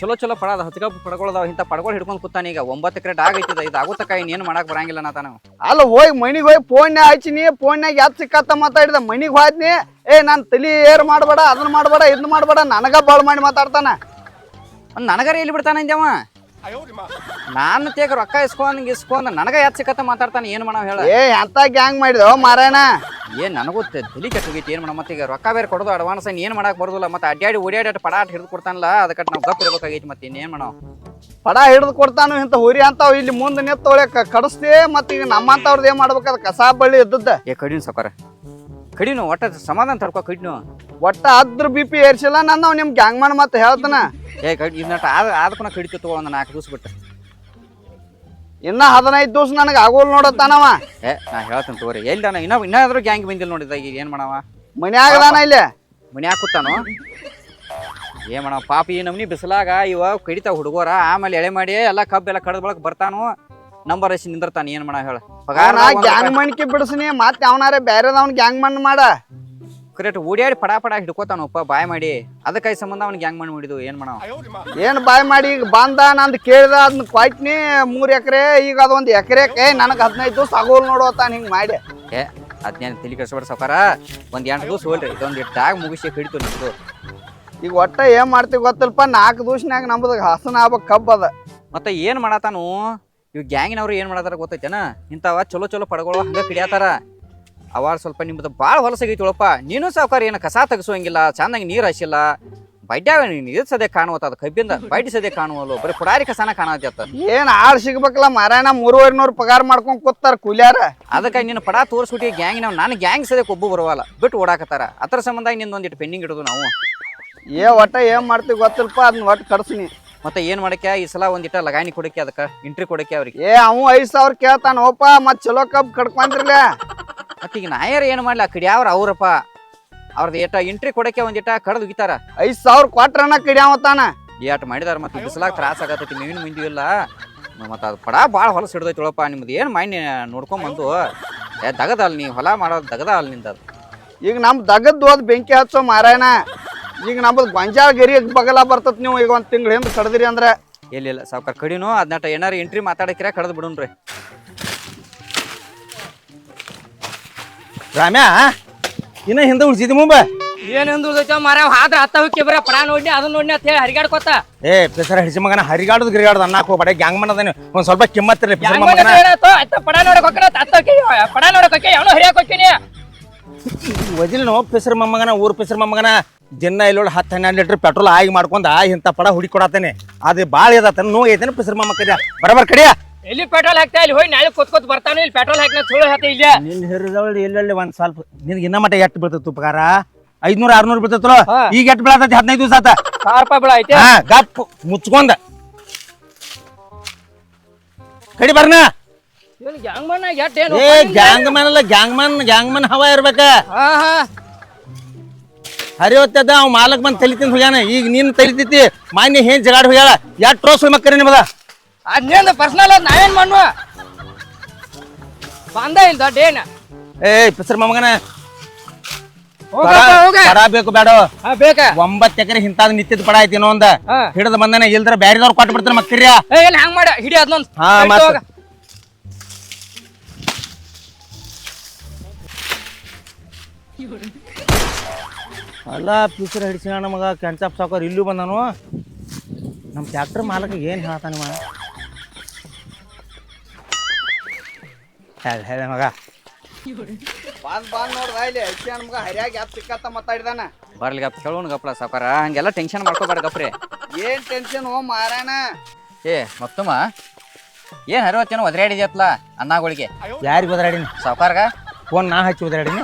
ಚಲೋ ಚಲೋ ಪಡದ ಹತ್ಕಪ್ ಪಡ್ಕೊಳದಾವ ಇಂಥ ಪಡ್ಕೊಳ್ ಹಿಡ್ಕೊಂಡ್ ಕೂತಾನ ಈಗ. ಒಂಬತ್ತು ಎಕರೆ ಡಾಗ್ ಐತಿದ ಇದು ಆಗುತ್ತಕ ಏನ್ ಮಾಡಕ್ ಬರಂಗಿಲ್ಲ ನಾ ತಾನು. ಅಲ್ಲ ಹೋಗಿ ಮನಿಗ್ ಹೋಗಿ ಫೋನ್ಯಾಗ ಹಚ್ಚಿನಿ ಫೋನ್ಯಾಗ ಯಾತ್ ಸಿಕ್ಕತ್ತ ಮಾತಾಡಿದ ಮನಿಗ್ ಹೋದ್ನಿ ಏ ನಾನ್ ತಲಿ ಏರ್ ಮಾಡ್ಬೇಡ ಅದನ್ನ ಮಾಡ್ಬೇಡ ಇದನ್ನ ಮಾಡ್ಬೇಡ ನನಗ ಬಾಳ್ ಮಾಡಿ ಮಾತಾಡ್ತಾನ. ನನಗಾರ ಎಲ್ಲಿ ಬಿಡ್ತಾನ ಅಂದ್ಯಾವ ನಾನು ತೇಗ ರೊಕ್ಕ ಇಸ್ಕೊಂಡ್ ಇಸ್ಕೊಂಡ್ ನನಗ ಯಾತ್ ಸಿಕ್ಕತ್ತ ಮಾತಾಡ್ತಾನೆ ಏನ್ ಮಾಡವ್ ಹೇಳ? ಏ ಅಂತ ಗ್ಯಾಂಗ್ ಮಾಡಿದೋ ಮಾರಾಯಣ? ಏನ್ ನನಗೂ ದಿಲಿ ತಲಿ ಏನು ಮಾಡ ಮತ್ತೆ ಈಗ ರೊಕ್ಕ ಬೇರೆ ಕೊಡೋದು ಅಡ್ವಾನ್ಸ್ ಏನ್ ಮಾಡಕ್ ಬರೋದಿಲ್ಲ ಮತ್ತೆ ಅಡ್ಡಾಡಿ ಓಡಾಡಿ ಪಡ ಪಡಾಟ್ ಹಿಡಿದು ಕೊಡ್ತಾನಲ್ಲ ಅದಕ್ಕೆ ನಾವು ಗಪ್ ಇರ್ಬೇಕಾಗೈತಿ ಮತ್ತೆ ಇನ್ನೇನ್ ಮಾಡವ್? ಪಡ ಹಿಡಿದು ಕೊಡ್ತಾನು ಇಂತ ಹುರಿ ಅಂತಾವ್ ಇಲ್ಲಿ ಮುಂದೆ ನಿಂತ ಒಳ್ಳೆ ಕಡಿಸ್ತೇ ಮತ್ತೆ ಈಗ ನಮ್ಮಂತವ್ರದ್ದು ಏನ್ ಅದು ಕಸಾ ಬಳ್ಳಿ ಇದ್ದದ್ದ. ಏ ಕಡಿನ ಸಾಕಾರ ಕಡಿನು ಒಟ್ಟ ಸಮಾಧಾನ ತಡ್ಕೊ ಕಡಿನು. ಒಟ್ಟ ಅದ್ರ ಬಿ ಪಿ ಏರ್ಸಿಲ್ಲ ನನ್ನ ನಿಮ್ ಗ್ಯಾಂಗ್ ಮನ್ ಮತ್ತೆ ಹೇಳ್ತಾನ. ಏ ಕಡಿ ಇನ್ನ ಆದ ಆದಕ್ಕೂ ಕಡಿತು ತಗೋ ಒಂದು ನಾಲ್ಕು ದಿವಸ ಬಿಟ್ಟು. ಇನ್ನ ಹದಿನೈದು ದಿವಸ ನನಗೆ ಆಗೋಲ್ ನೋಡತ್ತಾನವ. ಏ ನಾ ಹೇಳ್ತೇನೆ ತಗೋರಿ. ಎಲ್ಲಿ ನಾನು ಇನ್ನ ಇನ್ನಾದ್ರೂ ಗ್ಯಾಂಗ್ ಬಂದಿಲ್ಲ ನೋಡಿದ ಈಗ ಏನ್ ಮಾಡವ? ಮನ್ಯಾಗದಾನ ಇಲ್ಲಿ. ಮನ್ಯಾಗ ಕೂತಾನು? ಏ ಮಾಡವ? ಪಾಪ ಈ ನಮ್ನಿ ಬಿಸಿಲಾಗ ಇವ ಕಡಿತಾವ ಹುಡುಗೋರ ಆಮೇಲೆ ಎಳೆ ಮಾಡಿ ಎಲ್ಲ ಕಬ್ಬೆಲ್ಲ ಎಲ್ಲ ಕಡದ ಬಳಕ ಬರ್ತಾನು? ನಂಬರ್ ಐಸಿ ನಿಂದಿರ್ತಾನೆ ಏನ್ ಮಾಡ ಹೇಳ. ನಾ ಗ್ಯಾಂಗ್ ಮಣ್ಕಿ ಬಿಡಿಸ್ನಿ ಮತ್ತೆ ಅವನಾರೆ ಬ್ಯಾರೆದವ್ನ ಗ್ಯಾಂಗ್ ಮಣ್ಣು ಮಾಡ. ಕರೆಕ್ಟ್ ಓಡ್ಯಾಡಿ ಪಡಾ ಪಡಾ ಹಿಡ್ಕೋತಾನಪ್ಪ ಬಾಯ್ ಮಾಡಿ. ಅದಕ್ಕಾಗಿ ಸಂಬಂಧ ಅವ್ನ ಗ್ಯಾಂಗ್ ಮಣ್ಣು ಮಾಡಿದ್ವು ಏನ್ ಮಾಡ ಏನ್ ಬಾಯ್ ಮಾಡಿ ಈಗ ಬಂದ ನಂದು ಕೇಳ್ದ ಅದನ್ನ ಕೊಯ್ಟ್ನಿ ಮೂರ್ ಎಕರೆ ಈಗ ಅದೊಂದ್ ಎಕರೆಕ್ಕೆ ನನಗೆ ಹದಿನೈದು ದಿವ್ಸ ಆಗೋಲ್ ನೋಡೋತಾನ ಹಿಂಗ್ ಮಾಡಿ. ಏ ತಿಳಿ ತಲೆ ಕೆಡಿಸ್ಬೇಡ ಸಾವ್ಕಾರ. ಒಂದ್ ಎಂಟು ದಿವಸ ಹೋಲ್ರಿ ಇದೊಂದು ಟ್ಯಾಗ್ ಮುಗಿಸಿ ಹಿಡಿತು ನಿಮ್ದು. ಈಗ ಒಟ್ಟ ಏನ್ ಮಾಡ್ತೀವಿ ಗೊತ್ತಿಲ್ಪ ನಾಲ್ಕು ದಿವಸನಾಗ ನಮ್ದು ಹಸನ ಆಗ್ಬೇಕು ಕಬ್ಬದ. ಮತ್ತೆ ಏನ್ ಮಾಡತಾನು? ಇವ್ ಗ್ಯಾಂಗಿನವ್ರು ಏನ್ ಮಾಡತಾರ ಗೊತ್ತೈತೆನ? ಇಂಥವ ಚಲೋ ಚಲೋ ಪಡಗಳು ಹಂಗ ಕಿಡಿಯಾತಾರ. ಅವಾರ ಸ್ವಲ್ಪ ನಿಮ್ದು ಭಾಳ ಹೊಲಸಾಗೈತಿಳಪ್ಪ ನೀನು ಸಾವುಕಾರ ಏನು ಕಸ ತೆಗಿಸೋಂಗಿಲ್ಲ ಚಂದಂಗೆ ನೀರು ಹಸಿಲ್ಲ ಬಡ್ಡ್ಯಾವ ನೀನು ಇದು ಸದ್ಯ ಕಾಣುವತ್ತ ಅದು ಕಬ್ಬಿಂದ? ಬಡ್ಡಿ ಸದ್ಯ ಕಾಣುವಲ್ಲ? ಬರೀ ಪುಡಾರಿ ಕಸನ ಕಾಣತ್ತ ಏನ್ ಆಳ್ ಸಿಗ್ಬೇಕಲ್ಲ ಮಾರಾಯಣ ಮೂರುವರೆ ನೂರು ಪಗಾರ ಮಾಡ್ಕೊಂಡ್ ಕೂತಾರ ಕೂಲ್ಯಾರ? ಅದಕ್ಕೆ ನಿನ್ನ ಪಡ ತೋರಿಸ್ಬಿಟ್ಟು ಗ್ಯಾಂಗಿನವ್ ನಾನು ಗ್ಯಾಂಗ್ ಸದ್ಯ ಒಬ್ಬ ಬರುವಲ್ಲ ಬಿಟ್ಟು ಓಡಾಕತ್ತಾರ. ಅದ್ರ ಸಂಬಂಧ ನಿಂದ ಒಂದಿಟ್ಟು ಪೆಂಡಿಂಗ್ ಇಡೋದು ನಾವು. ಏ ಒಟ್ಟ ಏನ್ ಮಾಡ್ತೀವಿ ಗೊತ್ತಿಲ್ಪ ಅದನ್ನ ಒಟ್ಟು ಕಡ್ಸಿನಿ ಮತ್ತೆ ಏನ್ ಮಾಡಕ್ಕೆ? ಈ ಸಲ ಒಂದಿಟ ಲಗಾನಿ ಕೊಡಕ್ಕೆ ಅದಕ್ಕೆ ಎಂಟ್ರಿ ಕೊಡಕ್ಕೆ ಅವ್ರಿಗೆ. ಏ ಅವ ಐದ್ ಸಾವಿರ ಕೇಳ್ತಾನ ಓಪ ಮತ್ ಚಲೋ ಕಬ್ ಕಡ್ಕೊಂಡ್ರಲ್ಲ. ಮತ್ತೀಗ ಈಗ ನಾಯರ್ ಏನ್ ಮಾಡ್ಲಿ ಕಡಿಯಾವ್ರ ಕಡೆ ಅವ್ರ ಅವ್ರಪ್ಪ. ಅವ್ರದ್ದು ಏಟ ಎಂಟ್ರಿ ಕೊಡಕ್ಕೆ ಒಂದಿಟ ಕಡ್ದು ಉಗಿತಾರ. ಐದ್ ಸಾವಿರ ಕೊಟ್ರನ ಕಡಿಯಾವತ್ತಾನ ಏಟ್ ಮಾಡಿದಾರ ಮತ್ತೆ ಬಿಸಿಲಾಗ ತ್ರಾಸ ಆಗತೈತಿ ಮೇವಿನ ಮಂದಿ ಇಲ್ಲ. ಮತ್ತೆ ಅದು ಪಡ ಭಾಳ ಹೊಲಸು ಹಿಡ್ದೈತಳಪ್ಪ ನಿಮ್ದು ಏನು ಮಾಡಿ ನೋಡ್ಕೊಂಬಂದು ಏ ದಗದಲ್ ನೀ ಹೊಲ ಮಾಡೋದು ದಗದ ಅಲ್ಲ ನಿಂದ ಅದು. ಈಗ ನಮ್ ದಗದ್ದು ಹೋದ್ ಬೆಂಕಿ ಹಚ್ಚೋ ಮಾರಾಯಣ. ಈಗ ನಮ್ದು ಗೊಂಜಾಳ ಗರಿ ಬಗಲ ಬರ್ತತ್ ನೀವು ಈಗ ಒಂದು ತಿಂಗಳ ಹಿಂದೆ ಕಡ್ದಿರಿ ಅಂದ್ರೆ. ಇಲ್ಲ ಇಲ್ಲ ಸಾವ್ಕಾರ ಕಡಿನೂ ಅದನ್ನ ಏನಾರು ಎಂಟ್ರಿ ಮಾತಾಡಕ್ಕಿರ ಕಡ್ದು ಬಿಡುನ್ರಿ ರಾಮ್ಯ ಇನ್ನ ಹಿಂದೆ ಉಳಿಸಿದ್ ಮುಂಬ? ಏನ್ ಹಿಂದ ಉಳಿದ ಮಾರ ಹಾದ್ರ ಹತ್ತ ಹೋಗಿ ಬರ ಪ್ರಾ ನೋಡಿ ಅದನ್ನ ನೋಡಿ ಅಂತ ಹೇಳಿ ಹರಿಗಾಡ್ಕೊತ ಏ ಪೆಸರ ಹಿಡಿಸಿ ಮಗನ ಹರಿಗಾಡೋದು ಗಿರಿಗಾಡೋದು ಅನ್ನಕ್ಕೆ ಹೋಗ್ಬೇಡ ಗ್ಯಾಂಗ್ ಮನದೇನು ಒಂದ್ ಸ್ವಲ್ಪ ಕಿಮ್ಮತ್ ಪೆಸರ ಮಗನ. ಪಡ ನೋಡಕ್ ಹೋಗ್ತಾನ ಅತ್ತ ಹೋಗಿ ಪಡ ನೋಡಕ್ ಹೋಗಿ ಅವನು ಹರಿಯಾಕ್ ಹೋಗ್ತೀನಿ. ವಜಿಲ್ನು ಪೆಸರ ಮೊಮ್ಮಗನ ಊರ್ ಪೆಸರ್ ಮೊಮ್ಮಗನ. ದಿನ ಇಲ್ಲೋಳು ಹತ್ತು ಹನ್ನೆರಡು ಲೀಟರ್ ಪೆಟ್ರೋಲ್ ಆಗಿ ಮಾಡ್ಕೊಂಡ ಇಂಥ ಪಡ ಹುಡಿ ಕೊಡತ್ತೇನೆ ಅದು ಭಾಳ ಇದತ್ತ ನೋ ಐತೇನೆ ಪೆಸರ ಮೊಮ್ಮ ಕರಿಯ ಬರಬರ್ ಕಡಿಯ? ಎಲ್ಲಿ ಪೆಟ್ರೋಲ್ ಹಾಕ್ತಾ ಇಲ್ಲಿ ಹೋಗಿ ನಾಳೆ ಕೂತ್ ಬರ್ತಾನೆ ಇಲ್ಲಿ ಪೆಟ್ರೋಲ್ ಹಾಕಿನ ಸುಳ್ಳು ಹಾಕಿ ಇಲ್ಲ ನಿನ್ ಹಿರಿದವಳು ಎಲ್ಲೆಲ್ಲಿ ಒಂದ್ ಸ್ವಲ್ಪ ನಿನ್ಗೆ ಇನ್ನ ಮಟ್ಟ ಎಟ್ಟು ಬೀಳ್ತೈತಿ ಉಪಕಾರ? ಐದ್ನೂರ ಆರ್ನೂರು ಬೀಳ್ತೈತಲ್ಲ. ಈಗ ಎಟ್ಟು ಬೀಳತೈತಿ? ಹದಿನೈದು ದಿವಸ ಆತ. ಸಾವಿರ ರೂಪಾಯಿ ಬಿಳ ಐತೆ. ಹಾ ಗಪ್ ಮುಚ್ಕೊಂಡ. ಕಡಿ ಬರ್ನ? ಗ್ಯಾಂಗ್ಮನ್ ಗ್ಯಾಂಗ್ ಮನ್ ಎಟ್ ಏನು ಏ ಗ್ಯಾಂಗ್ ಮ್ಯಾನ್ ಅಲ್ಲ ಗ್ಯಾಂಗ್ ಮ್ಯಾನ್ ಹವಾ ಇರ್ಬೇಕ. ಹಾ ಹಾ. ಹರಿವತ್ತದ ಅವ್ ಮಾಲಕ್ ಬಂದ್ ತಲಿ ತಿಂದ್ ಹೋಗ್ಯಾನ. ಈಗ ನೀನ್ ತಲಿತೈತಿ ಮಾನ್ಯ ಏನ್ ಜಗಾಡ್ ಹೋಗ್ಯಾಳ? ಯಾ ಟ್ರೋಸ್ ಮಕ್ಕರಿ ನಿಮ್ದ ಅದ್ನೇನು ಪರ್ಸನಲ್ ಅದ್ ನಾವೇನ್ ಮಾಡುವ ಬಂದ ಇಲ್ಲ ದೊಡ್ಡ ಏನ? ಏ ಪಿಸರ್ ಮಮಗನ. ಹೋಗ. ಪಡ ಬೇಕು ಬೇಡ ಹಾ ಬೇಕ? ಒಂಬತ್ತು ಎಕರೆ ಹಿಂತಾದ ನಿತ್ಯದ ಪಡ ಐತಿ ಇನ್ನೊಂದ ಒಂದ. ಹಾ. ಹಿಡಿದು ಬಂದನ ಇಲ್ದ್ರ ಬ್ಯಾರಿದವ್ರು ಕೊಟ್ಟು ಬಿಡ್ತಾರ ಮಕ್ಕರ್ಯ ಏ ಇಲ್ಲ ಹಂಗ್ ಮಾಡ. ಹಿಡಿ ಅದನ್ನೊಂದ್ ಹಾ, ಹಿಡ್ದು ಮತ್ತ್. [laughs] ಅಲ್ಲ ಫ್ಯೂಚರ್ ಹಿಡಿಸಿನ ನಮಗ ಕೆಂಚಪ್ ಸಾಕೋರ್ ಇಲ್ಲೂ ಬಂದಾನು. ನಮ್ಮ ಟ್ಯಾಕ್ಟ್ರ್ ಮಾಲಕ ಏನು ಹೇಳ್ತಾನೆ ಮಗ ಹೇಳ ಹೇಳ ಮಗ. ಬಂದ್ ಬಂದ್ ನೋಡ್ದ ಇಲ್ಲಿ. ಐತಿ ಮಗ ಹರಿಯಾಗ ಯಾತ್ ಸಿಕ್ಕತ್ತ ಮಾತಾಡಿದಾನ ಬರ್ಲಿ ಗಪ್ ಕೇಳೋಣ ಗಪ್ಲ ಸಾವ್ಕಾರ ಹಂಗೆಲ್ಲ ಟೆನ್ಷನ್ ಮಾಡ್ಕೋಬೇಡ ಗಪ್ರಿ. ಏನ್ ಟೆನ್ಷನ್ ಓ ಮಾರಾಯಣ ಏ ಮತ್ತಮ್ಮ ಏನ್ ಹರಿವತ್ತೇನೋ ಒದರಾಡಿದ್ಯತ್ಲ ಅಣ್ಣಗಳಿಗೆ? ಯಾರಿಗೆ ಒದರಾಡಿನಿ? ಸಾವ್ಕಾರ್ಗ? ಫೋನ್ ನಾ ಹಚ್ಚಿ ಬದಲಾಡಿನಿ